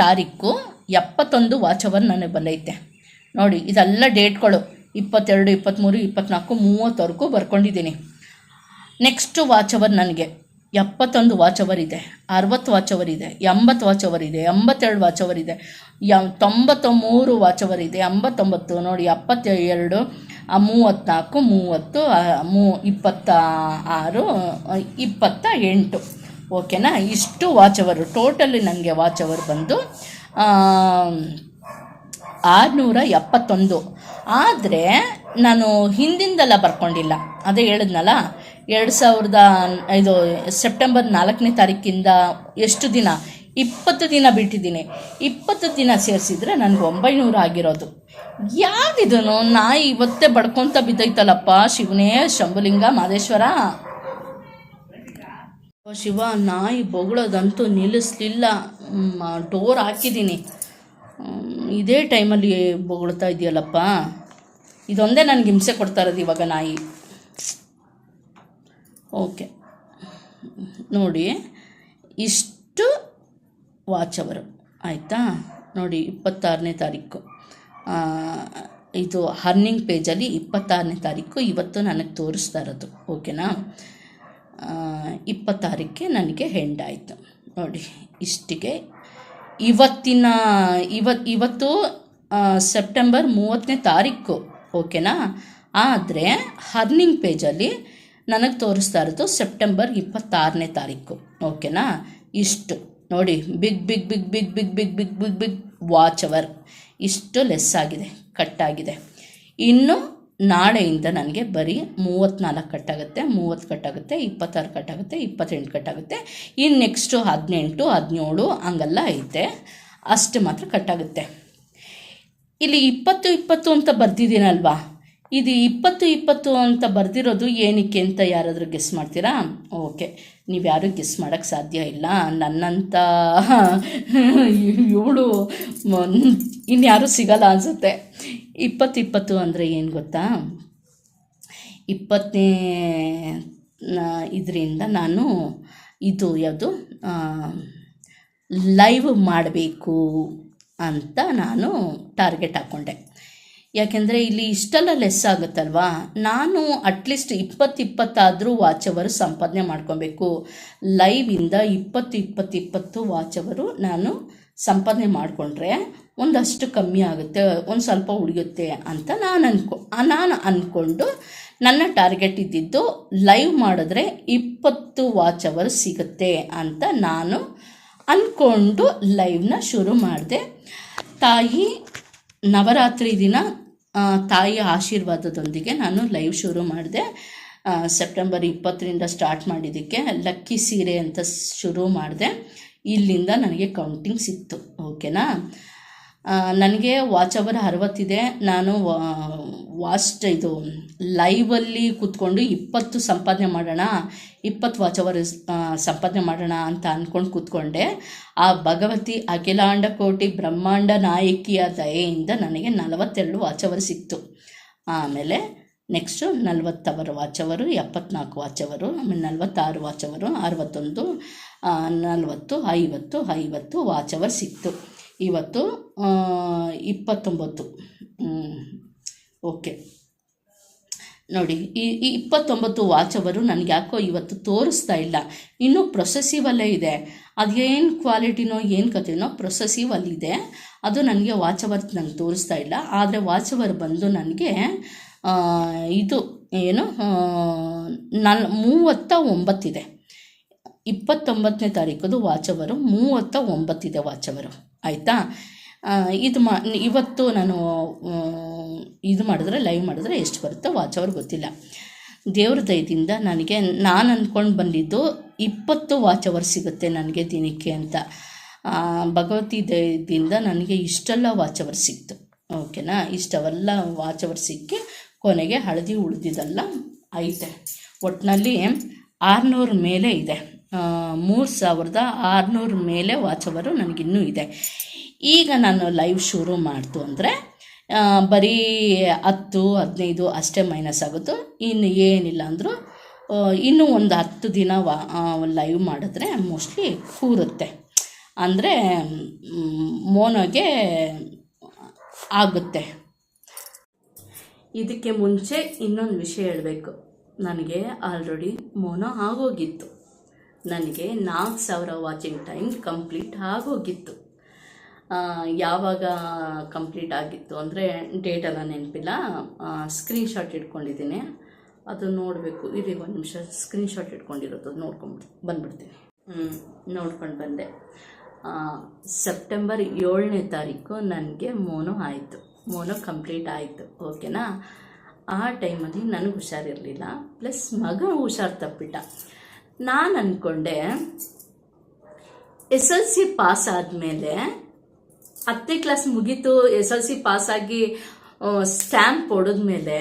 [SPEAKER 1] ತಾರೀಕು ಎಪ್ಪತ್ತೊಂದು ವಾಚ್ ಅವರ್ ನನಗೆ ಬಂದೈತೆ. ನೋಡಿ, ಇದೆಲ್ಲ ಡೇಟ್ಗಳು ಇಪ್ಪತ್ತೆರಡು, ಇಪ್ಪತ್ತ್ಮೂರು, ಇಪ್ಪತ್ತ್ನಾಲ್ಕು, ಮೂವತ್ತವರೆಗೂ ಬರ್ಕೊಂಡಿದ್ದೀನಿ. ನೆಕ್ಸ್ಟ್ ವಾಚ್ ಅವರ್ ನನಗೆ. ಎಪ್ಪತ್ತೊಂದು ವಾಚವರಿದೆ, ಅರವತ್ತು ವಾಚವರಿದೆ, ಎಂಬತ್ತು ವಾಚವರಿದೆ, ಎಂಬತ್ತೆರಡು ವಾಚವರಿದೆ, ಯ ತೊಂಬತ್ತೊಂಬೂರು ವಾಚವರಿದೆ, ಎಂಬತ್ತೊಂಬತ್ತು, ನೋಡಿ ಎಪ್ಪತ್ತ ಎರಡು ಮೂವತ್ತ್ನಾಲ್ಕು ಮೂವತ್ತು ಮೂ, ಇಪ್ಪತ್ತ ಆರು ಇಪ್ಪತ್ತ ಎಂಟು. ಓಕೆನಾ? ಇಷ್ಟು ವಾಚವರು, ಟೋಟಲಿ ನನಗೆ ವಾಚವರು ಬಂದು ಆರುನೂರ ಎಪ್ಪತ್ತೊಂದು. ಆದರೆ, ನಾನು ಹಿಂದಿಂದೆಲ್ಲ ಬರ್ಕೊಂಡಿಲ್ಲ. ಅದೇ ಹೇಳಿದ್ನಲ್ಲ ಎರಡು ಸಾವಿರದ ಇದು ಸೆಪ್ಟೆಂಬರ್ ನಾಲ್ಕನೇ ತಾರೀಕಿಂದ ಎಷ್ಟು ದಿನ? ಇಪ್ಪತ್ತು ದಿನ ಬಿಟ್ಟಿದ್ದೀನಿ. ಇಪ್ಪತ್ತು ದಿನ ಸೇರಿಸಿದ್ರೆ ನನಗೆ ಒಂಬೈನೂರು ಆಗಿರೋದು. ಯಾವ್ದಿದನು? ನಾಯಿ ಇವತ್ತೇ ಬಡ್ಕೊತ ಬಿದ್ದೈತಲ್ಲಪ್ಪ, ಶಿವನೇ, ಶಂಭುಲಿಂಗ, ಮಾದೇಶ್ವರ. ಶಿವ, ನಾಯಿ ಬೊಗಳೋದಂತೂ ನಿಲ್ಲಿಸ್ಲಿಲ್ಲ. ಡೋರ್ ಹಾಕಿದ್ದೀನಿ. ಇದೇ ಟೈಮಲ್ಲಿ ಬೊಗಳ್ತಾ ಇದೆಯಲ್ಲಪ್ಪ. ಇದೊಂದೇ ನನಗೆ ಹಿಂಸೆ ಕೊಡ್ತಾ ಇರೋದು ಇವಾಗ ನಾಯಿ. ಓಕೆ. ನೋಡಿ, ಇಷ್ಟು ವಾಚ್ ಅವರು ಆಯಿತಾ? ನೋಡಿ, ಇಪ್ಪತ್ತಾರನೇ ತಾರೀಕು. ಇದು ಹರ್ನಿಂಗ್ ಪೇಜಲ್ಲಿ ಇಪ್ಪತ್ತಾರನೇ ತಾರೀಕು, ಇವತ್ತು ನನಗೆ ತೋರಿಸ್ತಾ ಇರೋದು, ಓಕೆನಾ? ಇಪ್ಪತ್ತಾರಕ್ಕೆ ನನಗೆ ಹೆಂಡಾಯಿತು ನೋಡಿ, ಇಷ್ಟಿಗೆ. ಇವತ್ತಿನ ಇವತ್ತು ಇವತ್ತು ಸೆಪ್ಟೆಂಬರ್ ಮೂವತ್ತನೇ ತಾರೀಕು, ಓಕೆನಾ? ಆದರೆ, ಹರ್ನಿಂಗ್ ಪೇಜಲ್ಲಿ ನನಗೆ ತೋರಿಸ್ತಾ ಇರೋದು ಸೆಪ್ಟೆಂಬರ್ ಇಪ್ಪತ್ತಾರನೇ ತಾರೀಕು. ಓಕೆನಾ? ಇಷ್ಟು. ನೋಡಿ, big big big big big big big big big watch hour ಇಷ್ಟು ಲೆಸ್ ಆಗಿದೆ ಕಟ್ಟಾಗಿದೆ ಇನ್ನು ನಾಳೆಯಿಂದ ನನಗೆ ಬರೀ ಮೂವತ್ತ್ನಾಲ್ಕು ಕಟ್ಟಾಗುತ್ತೆ ಮೂವತ್ತು ಕಟ್ಟಾಗುತ್ತೆ ಇಪ್ಪತ್ತಾರು ಕಟ್ಟಾಗುತ್ತೆ ಇಪ್ಪತ್ತೆಂಟು ಕಟ್ಟಾಗುತ್ತೆ ಇನ್ನು ನೆಕ್ಸ್ಟು ಹದಿನೆಂಟು, ಹದಿನೇಳು ಹಂಗೆಲ್ಲ ಐತೆ. ಅಷ್ಟು ಮಾತ್ರ ಕಟ್ಟಾಗುತ್ತೆ ಇಲ್ಲಿ ಇಪ್ಪತ್ತು ಇಪ್ಪತ್ತು ಅಂತ ಬರ್ದಿದ್ದೀನಲ್ವಾ? ಇದು ಇಪ್ಪತ್ತು ಇಪ್ಪತ್ತು ಅಂತ ಬರೆದಿರೋದು ಏನಕ್ಕೆ ಅಂತ ಯಾರಾದರೂ ಗೆಸ್ ಮಾಡ್ತೀರಾ? ಓಕೆ ನೀವು ಯಾರೂ ಗೆಸ್ ಮಾಡೋಕ್ಕೆ ಸಾಧ್ಯ ಇಲ್ಲ. ನನ್ನಂಥ ಇವಳು ಇನ್ಯಾರೂ ಸಿಗಲ್ಲ ಅನಿಸುತ್ತೆ. ಇಪ್ಪತ್ತು ಇಪ್ಪತ್ತು ಅಂದರೆ ಏನು ಗೊತ್ತಾ? ಇಪ್ಪತ್ತನೇ ಇದರಿಂದ ನಾನು ಇದು ಯಾವುದು? ಲೈವ್ ಮಾಡಬೇಕು ಅಂತ ನಾನು ಟಾರ್ಗೆಟ್ ಹಾಕ್ಕೊಂಡೆ ಯಾಕೆಂದರೆ ಇಲ್ಲಿ ಇಷ್ಟೆಲ್ಲ ಲೆಸ್ ಆಗುತ್ತಲ್ವಾ? ನಾನು ಅಟ್ಲೀಸ್ಟ್ ಇಪ್ಪತ್ತು ಇಪ್ಪತ್ತಾದರೂ ವಾಚ್ ಅವರು ಸಂಪಾದನೆ ಮಾಡ್ಕೊಬೇಕು. ಲೈವಿಂದ ಇಪ್ಪತ್ತು ಇಪ್ಪತ್ತು ಇಪ್ಪತ್ತು ವಾಚ್ ಅವರು ನಾನು ಸಂಪಾದನೆ ಮಾಡಿಕೊಂಡ್ರೆ ಒಂದಷ್ಟು ಕಮ್ಮಿ ಆಗುತ್ತೆ, ಒಂದು ಸ್ವಲ್ಪ ಉಳಿಯುತ್ತೆ ಅಂತ ನಾನು ಅನ್ಕೊ, ನಾನು ಅಂದ್ಕೊಂಡು ನನ್ನ ಟಾರ್ಗೆಟ್ ಇದ್ದಿದ್ದು ಲೈವ್ ಮಾಡಿದ್ರೆ ಇಪ್ಪತ್ತು ವಾಚ್ ಅವರ್ ಸಿಗುತ್ತೆ ಅಂತ ನಾನು ಅಂದ್ಕೊಂಡು ಲೈವ್ನ ಶುರು ಮಾಡಿದೆ. ತಾಯಿ ನವರಾತ್ರಿ ದಿನ ತಾಯಿಯ ಆಶೀರ್ವಾದದೊಂದಿಗೆ ನಾನು ಲೈವ್ ಶುರು ಮಾಡಿದೆ. ಸೆಪ್ಟೆಂಬರ್ ಇಪ್ಪತ್ತರಿಂದ ಸ್ಟಾರ್ಟ್ ಮಾಡಿದ್ದಕ್ಕೆ ಲಕ್ಕಿ ಸೀರೆ ಅಂತ ಶುರು ಮಾಡಿದೆ. ಇಲ್ಲಿಂದ ನನಗೆ ಕೌಂಟಿಂಗ್ ಸಿಕ್ತು. ಓಕೆನಾ ನನಗೆ ವಾಚ್ ಅವರ್ ಅರವತ್ತಿದೆ. ನಾನು ವಾಸ್ಟ್ ಇದು. ಲೈವಲ್ಲಿ ಕೂತ್ಕೊಂಡು ಇಪ್ಪತ್ತು ಸಂಪಾದನೆ ಮಾಡೋಣ, ಇಪ್ಪತ್ತು ವಾಚ್ ಅವರ್ ಸಂಪಾದನೆ ಮಾಡೋಣ ಅಂತ ಅಂದ್ಕೊಂಡು ಕೂತ್ಕೊಂಡೆ. ಆ ಭಗವತಿ ಅಖಿಲಾಂಡ ಕೋಟಿ ಬ್ರಹ್ಮಾಂಡ ನಾಯಕಿಯ ದಯೆಯಿಂದ ನನಗೆ ನಲವತ್ತೆರಡು ವಾಚ್ ಅವರ್ ಸಿಕ್ತು ಆಮೇಲೆ ನೆಕ್ಸ್ಟು ನಲ್ವತ್ತವರ್ ವಾಚ್ ಅವರು ಎಪ್ಪತ್ನಾಲ್ಕು ವಾಚ್ ಅವರು ಆಮೇಲೆ ನಲವತ್ತಾರು ಅವರು ಅರವತ್ತೊಂದು ನಲವತ್ತು, ಐವತ್ತು ಐವತ್ತು ವಾಚ್ ಅವರ್ ಸಿಕ್ತು ಇವತ್ತು ಇಪ್ಪತ್ತೊಂಬತ್ತು ಓಕೆ. ನೋಡಿ, ಈ ಈ ಇಪ್ಪತ್ತೊಂಬತ್ತು ವಾಚ್ ಅವರು ನನಗೆ ಯಾಕೋ ಇವತ್ತು ತೋರಿಸ್ತಾ ಇಲ್ಲ. ಇನ್ನೂ ಪ್ರೊಸೆಸಿವಲ್ಲೇ ಇದೆ. ಅದೇನು ಕ್ವಾಲಿಟಿನೋ ಏನು ಕಥೆನೋ ಪ್ರೊಸೆಸಿವ್ ಅಲ್ಲಿದೆ ಅದು ನನಗೆ ವಾಚ್ ಅವರ್ ನಂಗೆ ತೋರಿಸ್ತಾ ಇಲ್ಲ. ಆದರೆ ವಾಚ್ ಅವರ್ ಬಂದು ನನಗೆ ಇದು ಏನು ನಲ್, ಮೂವತ್ತ ಒಂಬತ್ತಿದೆ. ಇಪ್ಪತ್ತೊಂಬತ್ತನೇ ತಾರೀಕದು ವಾಚ್ ಅವರು ಮೂವತ್ತ ಒಂಬತ್ತಿದೆ ವಾಚ್ ಅವರು ಆಯಿತಾ? ಇದು ಮಾ ಇವತ್ತು ನಾನು ಇದು ಮಾಡಿದ್ರೆ ಲೈವ್ ಮಾಡಿದ್ರೆ ಎಷ್ಟು ಬರುತ್ತೋ ವಾಚ್ ಅವ್ರು ಗೊತ್ತಿಲ್ಲ. ದೇವ್ರ ದಯದಿಂದ ನನಗೆ, ನಾನು ಅಂದ್ಕೊಂಡು ಬಂದಿದ್ದು ಇಪ್ಪತ್ತು ವಾಚ್ ಅವರ್ ಸಿಗುತ್ತೆ ನನಗೆ ದಿನಕ್ಕೆ ಅಂತ. ಭಗವತಿ ದಯದಿಂದ ನನಗೆ ಇಷ್ಟೆಲ್ಲ ವಾಚ್ ಅವರ್ ಸಿಕ್ತು. ಓಕೆನಾ ಇಷ್ಟವೆಲ್ಲ ವಾಚ್ ಅವರ್ ಸಿಕ್ಕಿ ಕೊನೆಗೆ ಹಳದಿ ಉಳಿದಿದ್ದೆಲ್ಲ ಐತೆ. ಒಟ್ಟಿನಲ್ಲಿ ಆರುನೂರ ಮೇಲೆ ಇದೆ. ಮೂರು ಸಾವಿರದ ಆರುನೂರ ಮೇಲೆ ವಾಚ್ ಅವರು ನನಗಿನ್ನೂ ಇದೆ. ಈಗ ನಾನು ಲೈವ್ ಶುರು ಮಾಡ್ತು ಅಂದರೆ ಬರೀ ಹತ್ತು, ಹದಿನೈದು ಅಷ್ಟೇ ಮೈನಸ್ ಆಗುತ್ತೆ. ಇನ್ನು ಏನಿಲ್ಲ ಅಂದರೂ ಇನ್ನೂ ಒಂದು ಹತ್ತು ದಿನ ವಾ ಲೈವ್ ಮಾಡಿದ್ರೆ ಮೋಸ್ಟ್ಲಿ ಕೂರುತ್ತೆ. ಅಂದರೆ ಮೋನೋಗೆ ಆಗುತ್ತೆ. ಇದಕ್ಕೆ ಮುಂಚೆ ಇನ್ನೊಂದು ವಿಷಯ ಹೇಳಬೇಕು. ನನಗೆ ಆಲ್ರೆಡಿ ಮೋನೋ ಆಗೋಗಿತ್ತು. ನನಗೆ ನಾಲ್ಕು ಸಾವಿರ ವಾಚಿಂಗ್ ಟೈಮ್ ಕಂಪ್ಲೀಟ್ ಆಗೋಗಿತ್ತು. ಯಾವಾಗ ಕಂಪ್ಲೀಟ್ ಆಗಿತ್ತು ಅಂದರೆ ಡೇಟೆಲ್ಲ ನೆನಪಿಲ್ಲ. ಸ್ಕ್ರೀನ್ಶಾಟ್ ಇಟ್ಕೊಂಡಿದ್ದೀನಿ. ಅದು ನೋಡಬೇಕು. ಇರಿ ಒಂದು ನಿಮಿಷ ಸ್ಕ್ರೀನ್ಶಾಟ್ ಇಟ್ಕೊಂಡಿರೋದು ನೋಡ್ಕೊಂಡು ಬಂದ್ಬಿಡ್ತೀನಿ. ಹ್ಞೂ ನೋಡ್ಕೊಂಡು ಬಂದೆ. ಸೆಪ್ಟೆಂಬರ್ ಏಳನೇ ತಾರೀಕು ನನಗೆ ಮೋನೋ ಆಯಿತು. ಮೋನೋ ಕಂಪ್ಲೀಟ್ ಆಯಿತು. ಓಕೆನಾ? ಆ ಟೈಮಲ್ಲಿ ನನಗೆ ಹುಷಾರಿರಲಿಲ್ಲ. ಪ್ಲಸ್ ಮಗ ಹುಷಾರು ತಪ್ಪಿಟ್ಟ. ನಾನು ಅಂದ್ಕೊಂಡೆ ಎಸ್ ಎಲ್ ಸಿ ಪಾಸ್ ಆದಮೇಲೆ ಹತ್ತನೇ ಕ್ಲಾಸ್ ಮುಗೀತು ಎಸ್ ಎಲ್ ಸಿ ಪಾಸಾಗಿ ಸ್ಟ್ಯಾಂಪ್ ಹೊಡೆದ್ಮೇಲೆ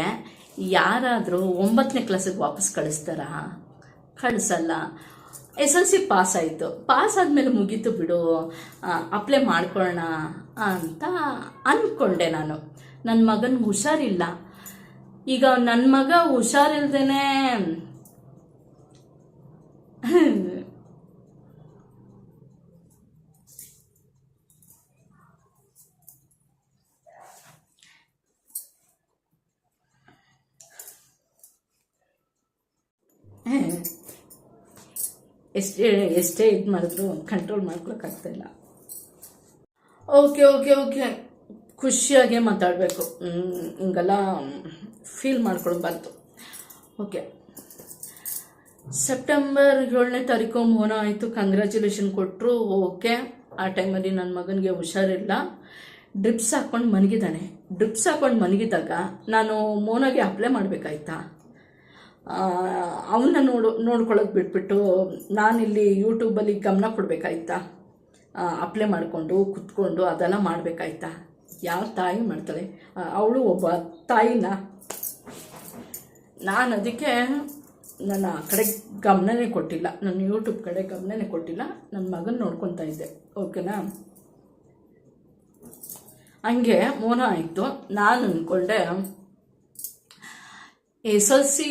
[SPEAKER 1] ಯಾರಾದರೂ ಒಂಬತ್ತನೇ ಕ್ಲಾಸಿಗೆ ವಾಪಸ್ ಕಳಿಸ್ತಾರಾ? ಕಳಿಸಲ್ಲ. ಎಸ್ ಎಲ್ ಸಿ ಪಾಸ್ ಆಯಿತು. ಪಾಸ್ ಆದಮೇಲೆ ಮುಗೀತು ಬಿಡು. ಅಪ್ಲೈ ಮಾಡ್ಕೊಳ್ಳೋಣ ಅಂತ ಅಂದ್ಕೊಂಡೆ ನಾನು. ನನ್ನ ಮಗನಿಗೆ ಹುಷಾರಿಲ್ಲ. ಈಗ ನನ್ನ ಮಗ ಹುಷಾರಿಲ್ದೇನೆ ಎಷ್ಟೇ ಎಷ್ಟೇ ಇದು ಮಾಡಿದ್ರು ಕಂಟ್ರೋಲ್ ಮಾಡ್ಕೊಳಕ್ಕಾಗ್ತಾಯಿಲ್ಲ ಓಕೆ ಓಕೆ ಓಕೆ ಖುಷಿಯಾಗೆ ಮಾತಾಡಬೇಕು. ಹಿಂಗೆಲ್ಲ ಫೀಲ್ ಮಾಡ್ಕೊಳ್ಬಾರ್ದು ಓಕೆ ಸೆಪ್ಟೆಂಬರ್ ಏಳನೇ ತಾರೀಕು ಮೋನ ಆಯಿತು. ಕಂಗ್ರ್ಯಾಚುಲೇಷನ್ ಕೊಟ್ಟರು ಓಕೆ ಆ ಟೈಮಲ್ಲಿ ನನ್ನ ಮಗನಿಗೆ ಹುಷಾರಿಲ್ಲ. ಡ್ರಿಪ್ಸ್ ಹಾಕ್ಕೊಂಡು ಮಲಗಿದ್ದಾನೆ. ಡ್ರಿಪ್ಸ್ ಹಾಕ್ಕೊಂಡು ಮಲಗಿದಾಗ ನಾನು ಮೋನಾಗೆ ಅಪ್ಲೈ ಮಾಡಬೇಕಾಯ್ತಾ? ಅವನ್ನ ನೋಡು ನೋಡ್ಕೊಳ್ಳೋದು ಬಿಟ್ಬಿಟ್ಟು ನಾನಿಲ್ಲಿ ಯೂಟ್ಯೂಬಲ್ಲಿ ಗಮನ ಕೊಡಬೇಕಾಯ್ತಾ? ಅಪ್ಲೈ ಮಾಡಿಕೊಂಡು, ಕುತ್ಕೊಂಡು ಅದೆಲ್ಲ ಮಾಡಬೇಕಾಯ್ತಾ? ಯಾವ ತಾಯಿ ಮಾಡ್ತಾಳೆ? ಅವಳು ಒಬ್ಬ ತಾಯಿನ? ನಾನು ಅದಕ್ಕೆ ನನ್ನ ಆ ಕಡೆ ಗಮನನೇ ಕೊಟ್ಟಿಲ್ಲ. ನನ್ನ ಯೂಟ್ಯೂಬ್ ಕಡೆ ಗಮನನೇ ಕೊಟ್ಟಿಲ್ಲ. ನನ್ನ ಮಗನ ನೋಡ್ಕೊತಾ ಇದ್ದೆ. ಓಕೆನಾ? ಹಂಗೆ ಮೋನ ಆಯಿತು. ನಾನು ಅಂದ್ಕೊಂಡೆ ಎಸ್ ಎಲ್ ಸಿ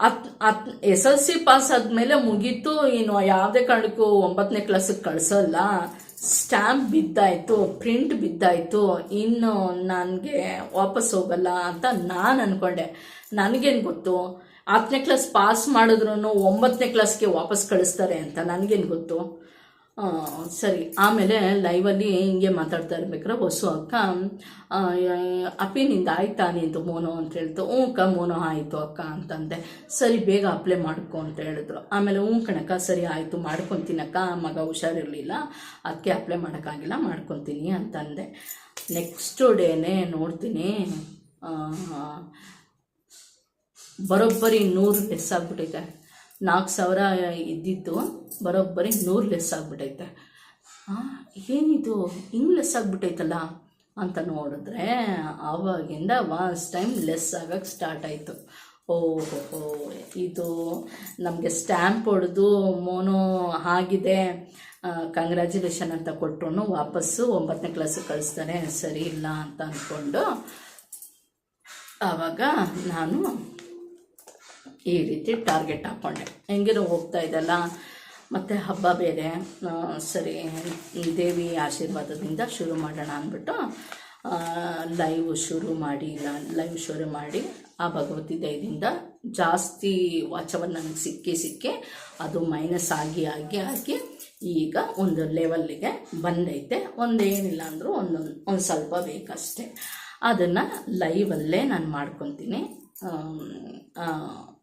[SPEAKER 1] ಹತ್ ಅತ್, ಎಸ್ ಎಲ್ ಸಿ ಪಾಸ್ ಆದಮೇಲೆ ಮುಗೀತು. ಇನ್ನು ಯಾವುದೇ ಕಾರಣಕ್ಕೂ ಒಂಬತ್ತನೇ ಕ್ಲಾಸಿಗೆ ಕಳಿಸಲ್ಲ. ಸ್ಟ್ಯಾಂಪ್ ಬಿದ್ದಾಯಿತು ಪ್ರಿಂಟ್ ಬಿದ್ದಾಯಿತು. ಇನ್ನು ನನಗೆ ವಾಪಸ್ ಹೋಗಲ್ಲ ಅಂತ ನಾನು ಅಂದ್ಕೊಂಡೆ ನನಗೇನು ಗೊತ್ತು? ಹತ್ತನೇ ಕ್ಲಾಸ್ ಪಾಸ್ ಮಾಡಿದ್ರು ಒಂಬತ್ತನೇ ಕ್ಲಾಸ್ಗೆ ವಾಪಸ್ ಕಳಿಸ್ತಾರೆ ಅಂತ ನನಗೇನು ಗೊತ್ತು? ಸರಿ. ಆಮೇಲೆ ಲೈವಲ್ಲಿ ಹಿಂಗೆ ಮಾತಾಡ್ತಾ ಇರ್ಬೇಕಾರೆ ಹೊಸು ಅಕ್ಕ ಅಪ್ಪಿ ನಿಂದ ಆಯ್ತಾ ನಿಂತು ಮೋನೋ ಅಂತ ಹೇಳ್ತು. ಹ್ಞೂ ಅಕ್ಕ, ಮೋನೋ ಆಯಿತು ಅಕ್ಕ ಅಂತಂದೆ. ಸರಿ, ಬೇಗ ಅಪ್ಲೈ ಮಾಡ್ಕೊ ಅಂತ ಹೇಳಿದ್ರು. ಆಮೇಲೆ ಹ್ಞೂ ಕಣಕ್ಕ, ಸರಿ ಆಯಿತು ಮಾಡ್ಕೊತೀನಕ್ಕ ಮಗ ಹುಷಾರಿರಲಿಲ್ಲ. ಅದಕ್ಕೆ ಅಪ್ಲೈ ಮಾಡೋಕ್ಕಾಗಿಲ್ಲ, ಮಾಡ್ಕೊತೀನಿ ಅಂತಂದೆ. ನೆಕ್ಸ್ಟ್ ಡೇನೇ ನೋಡ್ತೀನಿ. ಬರೋಬ್ಬರಿ ನೂರು ಲೆಸ್ ಆಗ್ಬಿಟ್ಟೈತೆ ನಾಲ್ಕು ಸಾವಿರ ಇದ್ದಿದ್ದು ಬರೋಬ್ಬರಿ ನೂರು ಲೆಸ್ ಆಗ್ಬಿಟ್ಟೈತೆ ಏನಿದು? ಹಿಂಗೆ ಲೆಸ್ ಆಗಿಬಿಟ್ಟೈತಲ್ಲ ಅಂತ ನೋಡಿದ್ರೆ, ಆವಾಗಿಂದ ವಾಸ್ ಟೈಮ್ ಲೆಸ್ ಆಗೋಕ್ಕೆ ಸ್ಟಾರ್ಟ್ ಆಯಿತು. ಓಹೋ ಇದು ನಮಗೆ ಸ್ಟ್ಯಾಂಪ್ ಹೊಡೆದು ಮೋನೋ ಆಗಿದೆ. ಕಂಗ್ರ್ಯಾಚುಲೇಷನ್ ಅಂತ ಕೊಟ್ಟರು ವಾಪಸ್ಸು ಒಂಬತ್ತನೇ ಕ್ಲಾಸಿಗೆ ಕಳಿಸ್ತಾರೆ. ಸರಿ ಇಲ್ಲ ಅಂತ ಅಂದ್ಕೊಂಡು ಆವಾಗ ನಾನು ಈ ರೀತಿ ಟಾರ್ಗೆಟ್ ಹಾಕ್ಕೊಂಡೆ ಹೆಂಗಿರೋ ಹೋಗ್ತಾ ಇದೆಲ್ಲ. ಮತ್ತು ಹಬ್ಬ ಬೇರೆ. ಸರಿ ದೇವಿ ಆಶೀರ್ವಾದದಿಂದ ಶುರು ಮಾಡೋಣ ಅಂದ್ಬಿಟ್ಟು ಲೈವ್ ಶುರು ಮಾಡಿ ಲೈವ್ ಶುರು ಮಾಡಿ, ಆ ಭಗವತಿ ದಯದಿಂದ ಜಾಸ್ತಿ ವಾಚವನ್ನು ನನಗೆ ಸಿಕ್ಕಿ ಸಿಕ್ಕಿ ಅದು ಮೈನಸ್ ಆಗಿ ಆಗಿ ಆಗಿ ಈಗ ಒಂದು ಲೆವೆಲ್ಲಿಗೆ ಬಂದೈತೆ. ಒಂದೇನಿಲ್ಲ ಅಂದರೂ ಒಂದೊಂದು, ಒಂದು ಸ್ವಲ್ಪ ಬೇಕಷ್ಟೆ. ಅದನ್ನು ಲೈವಲ್ಲೇ ನಾನು ಮಾಡ್ಕೊತೀನಿ.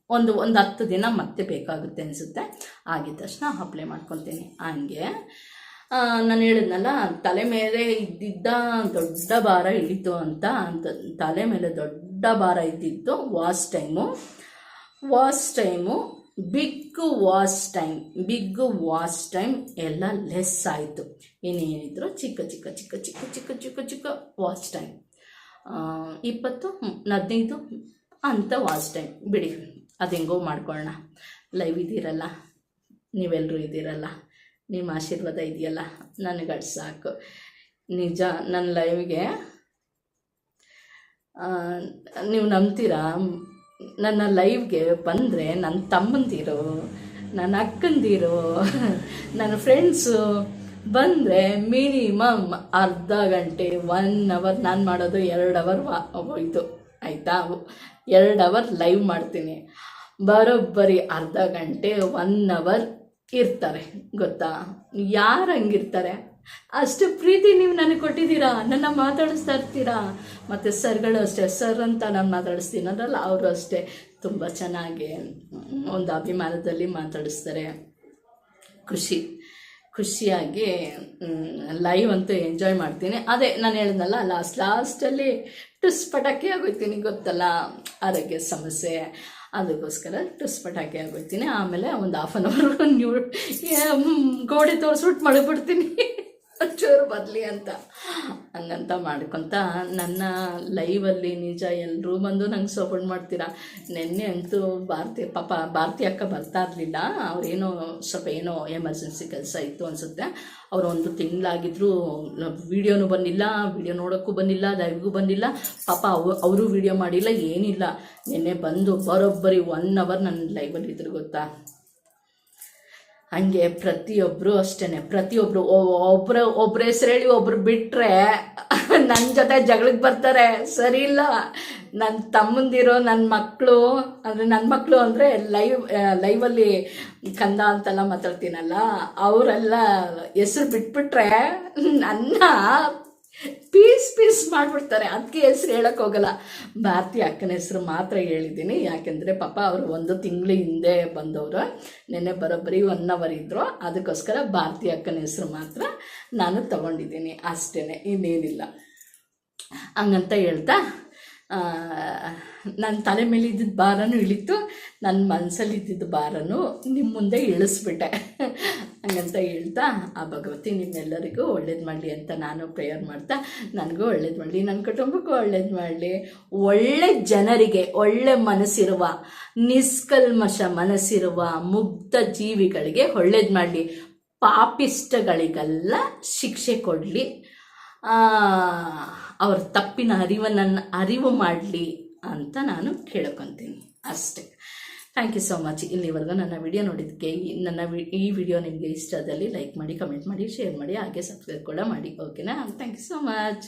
[SPEAKER 1] ಒಂದು ಒಂದು ಹತ್ತು ದಿನ ಮತ್ತೆ ಬೇಕಾಗುತ್ತೆ ಅನಿಸುತ್ತೆ. ಆಗಿದ ತಕ್ಷಣ ಅಪ್ಲೈ ಮಾಡ್ಕೊತೀನಿ ಹಂಗೆ ನಾನು ಹೇಳಿದ್ನಲ್ಲ, ತಲೆ ಮೇಲೆ ಇದ್ದಿದ್ದ ದೊಡ್ಡ ಭಾರ ಇಳಿತು ಅಂತ ಅಂತ ತಲೆ ಮೇಲೆ ದೊಡ್ಡ ಭಾರ ಇದ್ದಿದ್ದು watch time. Watch time, big watch time, big watch time ಎಲ್ಲ ಲೆಸ್ ಆಯಿತು. ಇನ್ನೇನಿದ್ರು ಚಿಕ್ಕ ಚಿಕ್ಕ ಚಿಕ್ಕ ಚಿಕ್ಕ ಚಿಕ್ಕ ಚಿಕ್ಕ ಚಿಕ್ಕ ವಾಶ್ ಟೈಮ್. ಇಪ್ಪತ್ತು ಹದಿನೈದು ಅಂತ ವಾಶ್ ಟೈಮ್. ಬಿಡಿ. ಅದು ಹೆಂಗೋ ಮಾಡ್ಕೊಳ್ಳೋಣ ಲೈವ್ ಇದ್ದೀರಲ್ಲ ನೀವೆಲ್ಲರೂ ಇದ್ದೀರಲ್ಲ, ನಿಮ್ಮ ಆಶೀರ್ವಾದ ಇದೆಯಲ್ಲ ನನಗೆ ಸಾಕು. ನಿಜ ನನ್ನ ಲೈವ್ಗೆ ನೀವು ನಂಬ್ತೀರಾ? ನನ್ನ ಲೈವ್ಗೆ ಬಂದರೆ ನನ್ನ ತಮ್ಮಂದಿರು ನನ್ನ ಅಕ್ಕಂದಿರು ನನ್ನ ಫ್ರೆಂಡ್ಸು ಬಂದರೆ ಮಿನಿಮಮ್ ಅರ್ಧ ಗಂಟೆ ಒನ್ ಅವರ್ ನಾನು ಮಾಡೋದು ಎರಡು ಅವರ್ ವಾ ಇದು ಆಯಿತಾ? ಎರಡು ಅವರ್ ಲೈವ್ ಮಾಡ್ತೀನಿ. ಬರೋಬ್ಬರಿ ಅರ್ಧ ಗಂಟೆ ಒನ್ ಅವರ್ ಇರ್ತಾರೆ. ಗೊತ್ತಾ? ಯಾರು ಹಂಗಿರ್ತಾರೆ? ಅಷ್ಟು ಪ್ರೀತಿ ನೀವು ನನಗೆ ಕೊಟ್ಟಿದ್ದೀರಾ? ನನ್ನ ಮಾತಾಡಿಸ್ತಾ ಇರ್ತೀರಾ? ಮತ್ತು ಸರ್ಗಳು ಅಷ್ಟೇ, ಸರ್ ಅಂತ ನಾನು ಮಾತಾಡಿಸ್ತೀನಲ್ಲ ಅವರು ಅಷ್ಟೇ. ತುಂಬ ಚೆನ್ನಾಗಿ ಒಂದು ಅಭಿಮಾನದಲ್ಲಿ ಮಾತಾಡಿಸ್ತಾರೆ. ಖುಷಿ. ಖುಷಿಯಾಗಿ ಲೈವ್ ಅಂತೂ ಎಂಜಾಯ್ ಮಾಡ್ತೀನಿ. ಅದೇ ನಾನು ಹೇಳಿದ್ನಲ್ಲ ಲಾಸ್ಟ್ ಲಾಸ್ಟಲ್ಲಿ ಟುಸ್ ಪಟಾಕಿ ಆಗೋಯ್ತೀನಿ, ಗೊತ್ತಲ್ಲ? ಆರೋಗ್ಯ ಸಮಸ್ಯೆ. ಅದಕ್ಕೋಸ್ಕರ ಟುಸ್ ಪಟಾಕಿ ಆಗೋಯ್ತೀನಿ. ಆಮೇಲೆ ಒಂದು ಹಾಫ್ ಆನ್ ಅವರ್ ನ್ಯೂ ಗೋಡೆ ತೋರಿಸ್ಬಿಟ್ಟು ಮಳಗ್ಬಿಡ್ತೀನಿ ಒಂಚೂರು ಬದಲಿ ಅಂತ. ಹಂಗಂತ ಮಾಡ್ಕೊತ ನನ್ನ ಲೈವಲ್ಲಿ ನಿಜ ಎಲ್ಲರೂ ಬಂದು ನಂಗೆ ಸಪೋರ್ಟ್ ಮಾಡ್ತೀರಾ? ನಿನ್ನೆ ಅಂತೂ ಭಾರತಿ, ಪಾಪ ಭಾರತಿ ಅಕ್ಕ ಬರ್ತಾ ಇರಲಿಲ್ಲ. ಅವ್ರೇನೋ ಸ್ವಲ್ಪ ಏನೋ ಎಮರ್ಜೆನ್ಸಿ ಕೆಲಸ ಇತ್ತು ಅನಿಸುತ್ತೆ. ಅವರು ಒಂದು ತಿಂಗಳಾಗಿದ್ರು ವಿಡಿಯೋನು ಬಂದಿಲ್ಲ, ವಿಡಿಯೋ ನೋಡೋಕ್ಕೂ ಬಂದಿಲ್ಲ ಲೈವ್ಗೂ ಬಂದಿಲ್ಲ. ಪಾಪ ಅವ, ಅವರು ವಿಡಿಯೋ ಮಾಡಿಲ್ಲ, ಏನಿಲ್ಲ. ನಿನ್ನೆ ಬಂದು ಬರೋಬ್ಬರಿ ಒನ್ ಅವರ್ ನನ್ನ ಲೈವಲ್ಲಿ ಇದ್ರು ಗೊತ್ತಾ? ಹಂಗೆ ಪ್ರತಿಯೊಬ್ಬರು ಅಷ್ಟೇ ಪ್ರತಿಯೊಬ್ಬರು ಒಬ್ಬರ ಒಬ್ಬರ ಹೆಸರು ಹೇಳಿ ಒಬ್ರು ಬಿಟ್ಟರೆ ನನ್ನ ಜೊತೆ ಜಗಳಕ್ಕೆ ಬರ್ತಾರೆ. ಸರಿ ಇಲ್ಲ. ನನ್ನ ತಮ್ಮಂದಿರೋ ನನ್ನ ಮಕ್ಕಳು ಅಂದರೆ ನನ್ನ ಮಕ್ಕಳು ಅಂದರೆ ಲೈವ್ ಲೈವಲ್ಲಿ ಕಂದ ಅಂತೆಲ್ಲ ಮಾತಾಡ್ತೀನಲ್ಲ, ಅವರೆಲ್ಲ ಹೆಸರು ಬಿಟ್ಬಿಟ್ರೆ ನನ್ನ ಪೀಸ್ ಪೀಸ್ ಮಾಡಿಬಿಡ್ತಾರೆ. ಅದಕ್ಕೆ ಹೆಸ್ರು ಹೇಳಕ್ಕೆ ಹೋಗಲ್ಲ. ಭಾರತಿ ಅಕ್ಕನ ಹೆಸರು ಮಾತ್ರ ಹೇಳಿದ್ದೀನಿ. ಯಾಕೆಂದರೆ ಪಾಪ ಅವರು ಒಂದು ತಿಂಗಳ ಹಿಂದೆ ಬಂದವರು. ನೆನ್ನೆ ಬರೋಬ್ಬರಿ ಒನ್ ಅವರ್ ಇದ್ದರು ಅದಕ್ಕೋಸ್ಕರ ಭಾರತಿ ಅಕ್ಕನ ಹೆಸರು ಮಾತ್ರ ನಾನು ತಗೊಂಡಿದ್ದೀನಿ. ಅಷ್ಟೇ ಇನ್ನೇನಿಲ್ಲ. ಹಂಗಂತ ಹೇಳ್ತಾ ನನ್ನ ತಲೆ ಮೇಲೆ ಇದ್ದಿದ್ದ ಭಾರನೂ ಇಳಿತು. ನನ್ನ ಮನಸ್ಸಲ್ಲಿ ಇದ್ದಿದ್ದ ಭಾರನೂ ನಿಮ್ಮ ಮುಂದೆ ಇಳಿಸ್ಬಿಟ್ಟೆ. ಹಂಗಂತ ಹೇಳ್ತಾ ಆ ಭಗವತಿ ನಿಮ್ಮೆಲ್ಲರಿಗೂ ಒಳ್ಳೇದು ಮಾಡಲಿ ಅಂತ ನಾನು ಪ್ರೇಯರ್ ಮಾಡ್ತಾ, ನನಗೂ ಒಳ್ಳೇದು ಮಾಡಲಿ ನನ್ನ ಕುಟುಂಬಕ್ಕೂ ಒಳ್ಳೇದು ಮಾಡಲಿ. ಒಳ್ಳೆ ಜನರಿಗೆ ಒಳ್ಳೆ ಮನಸ್ಸಿರುವ, ನಿಷ್ಕಲ್ಮಶ ಮನಸ್ಸಿರುವ, ಮುಗ್ಧ ಜೀವಿಗಳಿಗೆ ಒಳ್ಳೇದು ಮಾಡಲಿ. ಪಾಪಿಷ್ಟಗಳಿಗೆಲ್ಲ ಶಿಕ್ಷೆ ಕೊಡಲಿ. ಅವ್ರ ತಪ್ಪಿನ ಅರಿವನ್ನು ಅರಿವು ಮಾಡಲಿ ಅಂತ ನಾನು ಕೇಳ್ಕೊತೀನಿ. ಅಷ್ಟೆ. ಥ್ಯಾಂಕ್ ಯು ಸೋ ಮಚ್ ಇಲ್ಲಿವರೆಗೂ ನನ್ನ ವಿಡಿಯೋ ನೋಡಿದ್ದಕ್ಕೆ ನನ್ನ ಈ ವಿಡಿಯೋ ನಿಮಗೆ ಇಷ್ಟ ಆದಲ್ಲಿ ಲೈಕ್ ಮಾಡಿ ಕಮೆಂಟ್ ಮಾಡಿ ಶೇರ್ ಮಾಡಿ, ಹಾಗೆ ಸಬ್ಸ್ಕ್ರೈಬ್ ಕೂಡ ಮಾಡಿ. ಓಕೆನಾ ಥ್ಯಾಂಕ್ ಯು ಸೊ ಮಚ್